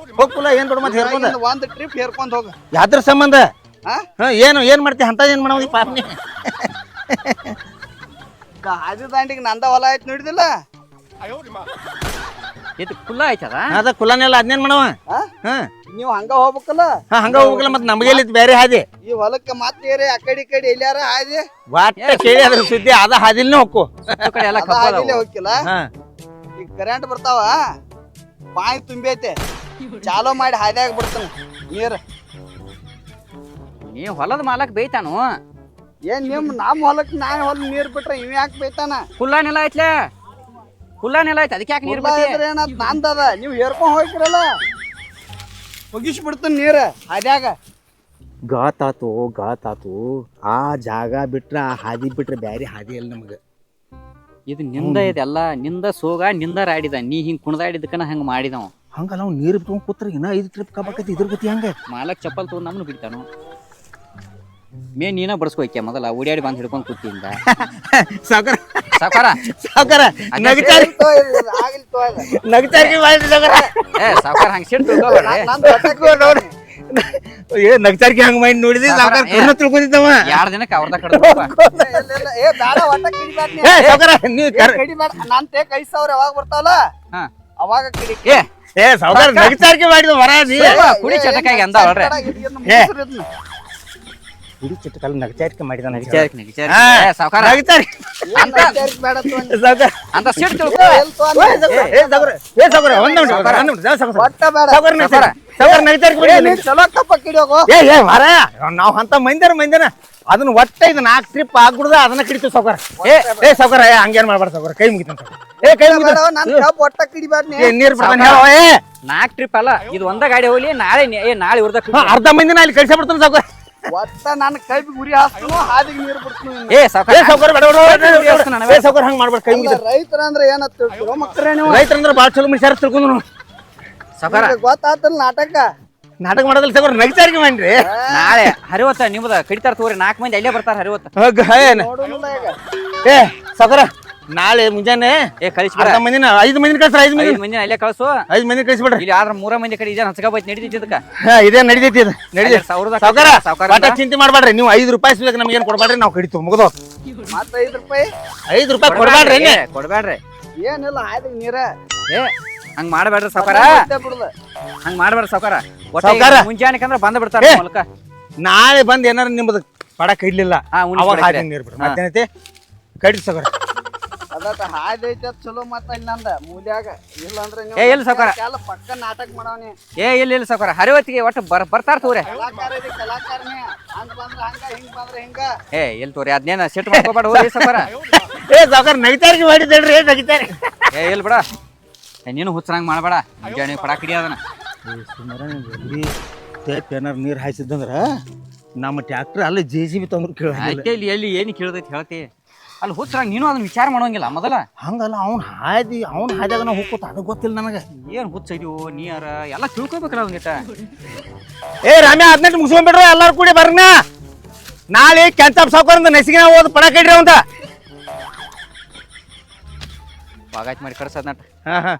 ಏನ್ ದೊಡ್ಡ ಮತ್ತೆ ಹೇರ್ಕೊಂಡ ಒಂದ್ ಟ್ರಿಪ್ ಹೇರ್ಕೊಂಡ್ ಹೋಗ. ಯಾದ್ರ ಸಂಬಂಧ? ಹಾ? ಹಾ ಏನು ಏನ್ ಮಾಡ್ತಿ? ಅಂತ ಏನ್ ಮಾಡೋ ಪಾಪ ನೀ ದಾಂಡಿಗೆ ನಂದ ಹೊಲ ಆಯ್ತು ನೋಡಿದಿಲ್ಲ? ಇದು ಕುಲ್ಲ ಆಯ್ತದ? ಅದ ಕುಲ್ಲನೆಲ್ಲ ಅದ್ನೇನ್ ಮಾಡವ? ಹಾ? ನೀವು ಹಂಗ ಹೋಗ್ಬೇಕಲ್ಲ? ಹಾ, ಹಂಗ ಹೋಗ್ಬೇಕಲ್ಲ ಮತ್ತೆ ನಮಗೆ ಎಲ್ಲಿ ಬೇರೆ ಹಾದಿ? ಈ ಹೊಲಕ್ಕೆ ಮತ್ತೆ ಏರಿ ಆ ಕಡೆ ಈ ಕಡೆ ಎಲ್ಲಾರ ಹಾದಿ? ವಾಟ ಕೇಳಿ ಅದ್ರ ಸುದ್ದಿ ಅದ ಹಾದಿಲ್ನೇ ಹೊಕ್ಕು. ಕಡೆ ಎಲ್ಲ ಅದ ಕಬ್ಬ ಹಾದಿಲೇ ಅದಾವು. ಹೋಗಿಲ್ಲ ಹಾ. ಈಗ ಕರೆಂಟ್ ಬರ್ತಾವ ಬಾಯಿ ತುಂಬೈತೆ. ಚಾಲೋ ಮಾಡಿ ಹಾದ್ಯಾಗ ಬಿಡ್ತಾನ ನೀರ್. ನೀ ಹೊಲದ ಮಾಲಕ್ ಬೈತಾನು ಏನ್ ನಿಮ್ ನಮ್ಮ ಹೊಲಕ್ಕೆ ನಾ ಹೊಲ ನೀರ್ ಬಿಟ್ರೆ ಇವ್ ಯಾಕೆ ಬೈತಾನ ಕುಲ್ಲಾನೆಲ್ಲ ಐತ್ಲೆ? ಕುಲ್ಲ ನೆಲ ಐತೆ ಅದಕ್ಕೆ ಯಾಕೆ ನೀರು ಇದ್ರೆ ಏನತ್ ನಂದದ? ನೀವು ಹೇರ್ಕೊಂಡ್ ಬಿಡ್ತೀನಿ ನೀರ. ಅದ್ಯಾಗ ಗಾತಾತು ಗಾತಾತು. ಆ ಜಾಗ ಬಿಟ್ರೆ ಆ ಹಾದಿ ಬಿಟ್ರೆ ಬ್ಯಾರೆ ಹಾದಿ ಅಲ್ಲ ನಮ್ಗೆ. ಇದು ನಿಂದ ಇದೆಲ್ಲ ನಿಂದ ಸೋಗ ನಿಂದ ರಾಡಿದ. ನೀ ಹಿಂಗ್ ಕುಣದಾಡಿದಕ್ಕನ ಹಂಗ ಮಾಡಿದವ. ಹಂಗಲ್ಲ ಅವ್ನು ನೀರು ಬಿಟ್ಕೊಂಡು ಕೂತ್ರ ಇನ್ನ ಐದು ಟ್ರಿಪ್ ಕಬ್ಬಾಕೈತಿ ಇದ್ರ ಗತಿ ಹಂಗ. ಮಾಲಕ್ ಚಪ್ಪಲ್ ತಗೊಂಡ್ ನಮ್ಮನ್ನು ಬಿಡ್ತಾನು ಮೇ ನೀನ ಬಡ್ಸ್ಕೊಯ್ಕೆ ಮೊದಲ ಓಡಾಡಿ ಬಂದು ಹಿಡ್ಕೊಂಡು ಕೂತಿಂದ. [laughs] ಸಾವ್ಕಾರ. ಸಾಕಾರ ಸಾವ್ಕಾರ. ನಗಚಾರಿ. ನಗಚಾರಿಕೆ ಮಾಡಿ ಸಾವ್ಕಾರ. ಏ ಸಾಕಾರ ಹಂಗ ಸಿಟ್ಟು ನಂದ್ ನೋಡಿ ಏ ನಗಚಾರಿಕೆ ಹಂಗ ಮಾಡಿ ನೋಡಿದ್ರಿ ಸಾವ್ಕಾರ ಕರ್ನ ತಿಳ್ಕೊಂಡಿದ್ದವ? ಯಾರ ದಿನಕ್ಕೆ ಅವ್ರದ ಕಡೆ ಏ ಬ್ಯಾಡ ಒಟ್ಟ ಕಿಡಿಬ್ಯಾಡ ನೀ. ಏ ಸಾವ್ಕಾರ ನೀ ಏ, ಕಡಿಬ್ಯಾಡ ನನ್ ತೇಕ್ ಐದ್ ಸಾವಿರ ಯಾವಾಗ ಬರ್ತಾವಲ್ಲ? ಹಾ. ಅವಾಗ ಕಿಡಿ ಏ ಏ ಸಾವ್ಕಾರ ನಗಚಾರಿಕೆ ಮಾಡಿದ ವರ ನೀ ಕುಡಿ ಚಟಕಾಗಿ ಅಂದ ಅಲ್ರಿ. ಏ. ಚಿಟ್ಟಕಲ್ಲ ನಗಚಾರಿಕೆ ಮಾಡಿದ ನೀ, ಸಾವ್ಕಾರ. ಅಂತ ಸೀಟ್ ತಿಳ್ಕೊ. ನಾವ್ ಅಂತ ಮಂದಿರ ಮಂದಿನ ಅದನ್ನ ಒಟ್ಟ ಇದು ನಾಲ್ಕು ಟ್ರಿಪ್ ಆಗ್ಬಿಡ್ದ ಅದನ್ನ ಕಿಡಿತು ಸೌಕರ್ ಏ ಏ ಸಾವ್ಕಾರ ಏ ಹಂಗೇನ್ ಮಾಡ್ಬಾರ್ದು ಸೌಕರ್ ಕೈ ಮುಗಿತಂತ ಏ ಕೈ ಮುಗಿತ ನೀರ್ ನಾಲ್ಕು ಟ್ರಿಪ್ ಅಲ್ಲ ಇದು ಒಂದ ಗಾಡಿ ಹೋಗ್ಲಿ ನಾಳೆ ನಿ- ಏ ನಾಳೆ ಇವ್ರದ ಅರ್ಧ ಮಂದಿನ ಅಲ್ಲಿ ಕಳಿಸ್ಬಿಡ್ತಾನೆ ಸೌಕರ್ ಸಾವ್ಕಾರ. ಒಟ್ಟ ನನ್ನ ಕೈ ಗುರಿ ಹಾಸ್ತನು ಹಾದಿಗೆ ನೀರು ಬಿಡ್ತೀನಿ ಏ ಏ ಸಾವ್ಕಾರ ಸಾವ್ಕಾರ ಬೇಡ ಬೇಡ, ಬೇಡ, ಬೇಡ. ಏ ಸಾವ್ಕಾರ ಹಂಗ್ ಮಾಡ್ಬೇಡ ಕೈ ರೈತರ ಅಂದ್ರೆ ಏನಂತ ತಿಳ್ತಿರೋ? ಮಕ್ಕಳೇ ನೀವು. ರೈತರಂದ್ರ ಬಾಳ ಚಲೋ ಮನುಷ್ಯರ ತಿಳ್ಕೊಂಡು ನಾವು ಸಾವ್ಕಾರ. ನಿಮ್ಗೆ ಗೊತ್ತಾತಲ್ಲ ನಾಟಕ? ನಾಟಕ ಮಾಡೋದಿಲ್ಲ ಸಾವ್ಕಾರ ನಗಚಾರಿಕೆ ಮಾಡ್ರಿ ನಾಳೆ ಹರಿವತ್ತ ನಿಮ್ದ ಕಡಿತಾರ ತಗೋರಿ ನಾಲ್ಕು ಮಂದಿ ಅಲ್ಲೇ ಬರ್ತಾರ ಹರಿವತ್ತ ಹೋಗ್, ಏನ್ ನೋಡೋದಿಲ್ಲ ಈಗ. ಏ ಸಾವ್ಕಾರ. ನಾಳೆ ಮುಂಜಾನೆ ಏ ಕಳಿಸ್ಬಿಡ. ಅರ್ಧ ಮಂದಿನ ಐದು ಮಂದಿನ ಕಳ್ಸ್ರ ಐದು ಮಂದಿ ಐದು ಮಂದಿ ಅಲ್ಲೇ ಕಳ್ಸು. ಐದು ಮಂದಿ ಕಳಿಸ್ಬಿಡ್ರಿ. ಇಲ್ಲಿ ಆದ್ರ ಮೂರ ಮಂದಿ ಕಡೆ ಇದೇನು ಹಚ್ಕೋಬೈತಿ ನಡೀತೈತಿ ಇದಕ್ಕ? ಹಾ ಇದೇ ನಡಿತೈತಿ ಇದು. ನಡೀತೈತಿ. ಸಾವಿರದ ಸಾವ್ಕಾರ ಸಾವ್ಕಾರ ಒಟ್ಟ ಚಿಂತೆ ಮಾಡ್ಬೇಡ್ರಿ. ನೀವು ಐದು ರೂಪಾಯಿ ಸಿಗ್ಬೇಕು ನಮ್ಗೆ ಏನ್ ಕೊಡ್ಬೇಡ್ರಿ? ನಾವು ಕಡಿತು ಮುಗ್ದು. ಮತ್ತೆ ಐದ್ ರೂಪಾಯಿ? ಐದು ರೂಪಾಯಿ ಕೊಡ್ಬೇಡ್ರಿ ಕೊಡ್ಬೇಡ್ರಿ ಏನಿಲ್ಲ ಆಯ್ತು ನೀರ. ಏ ಹಂಗ್ ಮಾಡ್ಬೇಡ್ರಿ ಬಿಡುದ. ಹಂಗ್ ಮಾಡ್ಬೇಡ್ರಿ ಸಾವ್ಕಾರ. ಒಟ್ಟ ಮುಂಜಾನೆ ಅಂದ್ರೆ ಬಂದ ಬಿಡ್ತಾರ ಮೂಲಕ ನಾಳೆ ಬಂದ್ ಏನಾರ ನಿಮ್ಮದು ಪಡಕ್ ಇಡ್ಲಿಲ್ಲ. ಅವಾಗ. ಹಾದಿ ನೀರ್ ಬಿಡ್ರಿ. ಮತ್ತೇನೈತಿ ಕಡಿ ಸಗರ ಹಾದಿ ಐತಿ ಚಲೋ ಮತ್ತ ಮೂಲ್ಯಾಗ. ಇಲ್ಲ ಅಂದ್ರೆ ಏ, ಇಲ್ಲ ಸಾವ್ಕಾರ? ಎಲ್ಲ ಪಕ್ಕ ನಾಟಕ ಮಾಡವನಿ? ಏ ಇಲ್ಲ ಇಲ್ಲ ಸಾವ್ಕಾರ? ಹರಿವತ್ತಿಗೆ ಒಟ್ಟು ಬರ್ ಬರ್ತಾರ ತೋರಿ ಕಲಾಕಾರ ಇದೆ ಕಲಾಕಾರನೇ. ಹಂಗ ಬಂದ್ರ ಹಂಗ ಹಿಂಗ್ ಬಂದ್ರ ಹಿಂಗ. ಏ ಎಲ್ಲಿ ತೋರಿ ಅದ್ನೇನ ಸಿಟ್ಟು ಮಾಡ್ಕೋಬೇಡ ಸಾವ್ಕಾರ. ಏ ಸಾವ್ಕಾರ ನಗಿತಾರಿಗೆ ಮಾಡಿದ್ದೇಳ್ರಿ ಏ ನಗಿತಾರೆ. ಏ ಇಲ್ಲ ಬಿಡ. ಏ ನೀನು ಹುಚ್ಚರಂಗ್ ಮಾಡಬೇಡ. ಮುಂಜಾನೆ ಪಡಾಕಿಡಿ ಅದನ್ನ ಏನಾರು ನೀರ್ ಹಾಯಿಸಿದ್ದಂದ್ರ ನಮ್ಮ ಟ್ಯಾಕ್ಟರ್ ಅಲ್ಲಿ ಜೆ ಸಿ ಬಿ ತಂದ್ರು ಕೇಳಿ ಆಯ್ತೆ ಇಲ್ಲಿ ಎಲ್ಲಿ ಏನು ಕೇಳ್ದೈತಿ ಹೇಳ್ತಿ. ಅಲ್ಲಿ ಹುಚ್ಚರ ನೀನು ಅದನ್ನ ವಿಚಾರ ಮಾಡೋಂಗಿಲ್ಲ ಮೊದಲ. ಹಂಗಲ್ಲ ಅವ್ನು ಹಾದಿ ಅವ್ನು ಹಾದ್ಯಾಗ ನಾವು ಹೋಗ್ಕೋತ ಅದು ಗೊತ್ತಿಲ್ಲ ನನಗೆ. ಏನು ಹುಚ್ಚ ಇದೀವು ನೀ ಯಾರ ಎಲ್ಲ ತಿಳ್ಕೊಬೇಕಲ್ಲ ಅವಂಗಿತ ಏ ರಾಮ್ಯ ಹದಿನೆಂಟು ಮುಗಿಸ್ಕೊಂಡ್ಬಿಟ್ರ ಎಲ್ಲಾರು ಕೂಡಿ ಬರ್ನ. ನಾಳೆ ಕೆಂಚಪ್ ಸಾವ್ಕಾರಿಂದ ನೆಸಗಿನ ಓದ್ ಪಡ ಕಡ್ರಿ ಅವಂತ. ಬಾಗಾಯ್ತು ಮಾಡಿ ಕಳ್ಸದ್ ನಟ್ ಹಾ ಹಾ.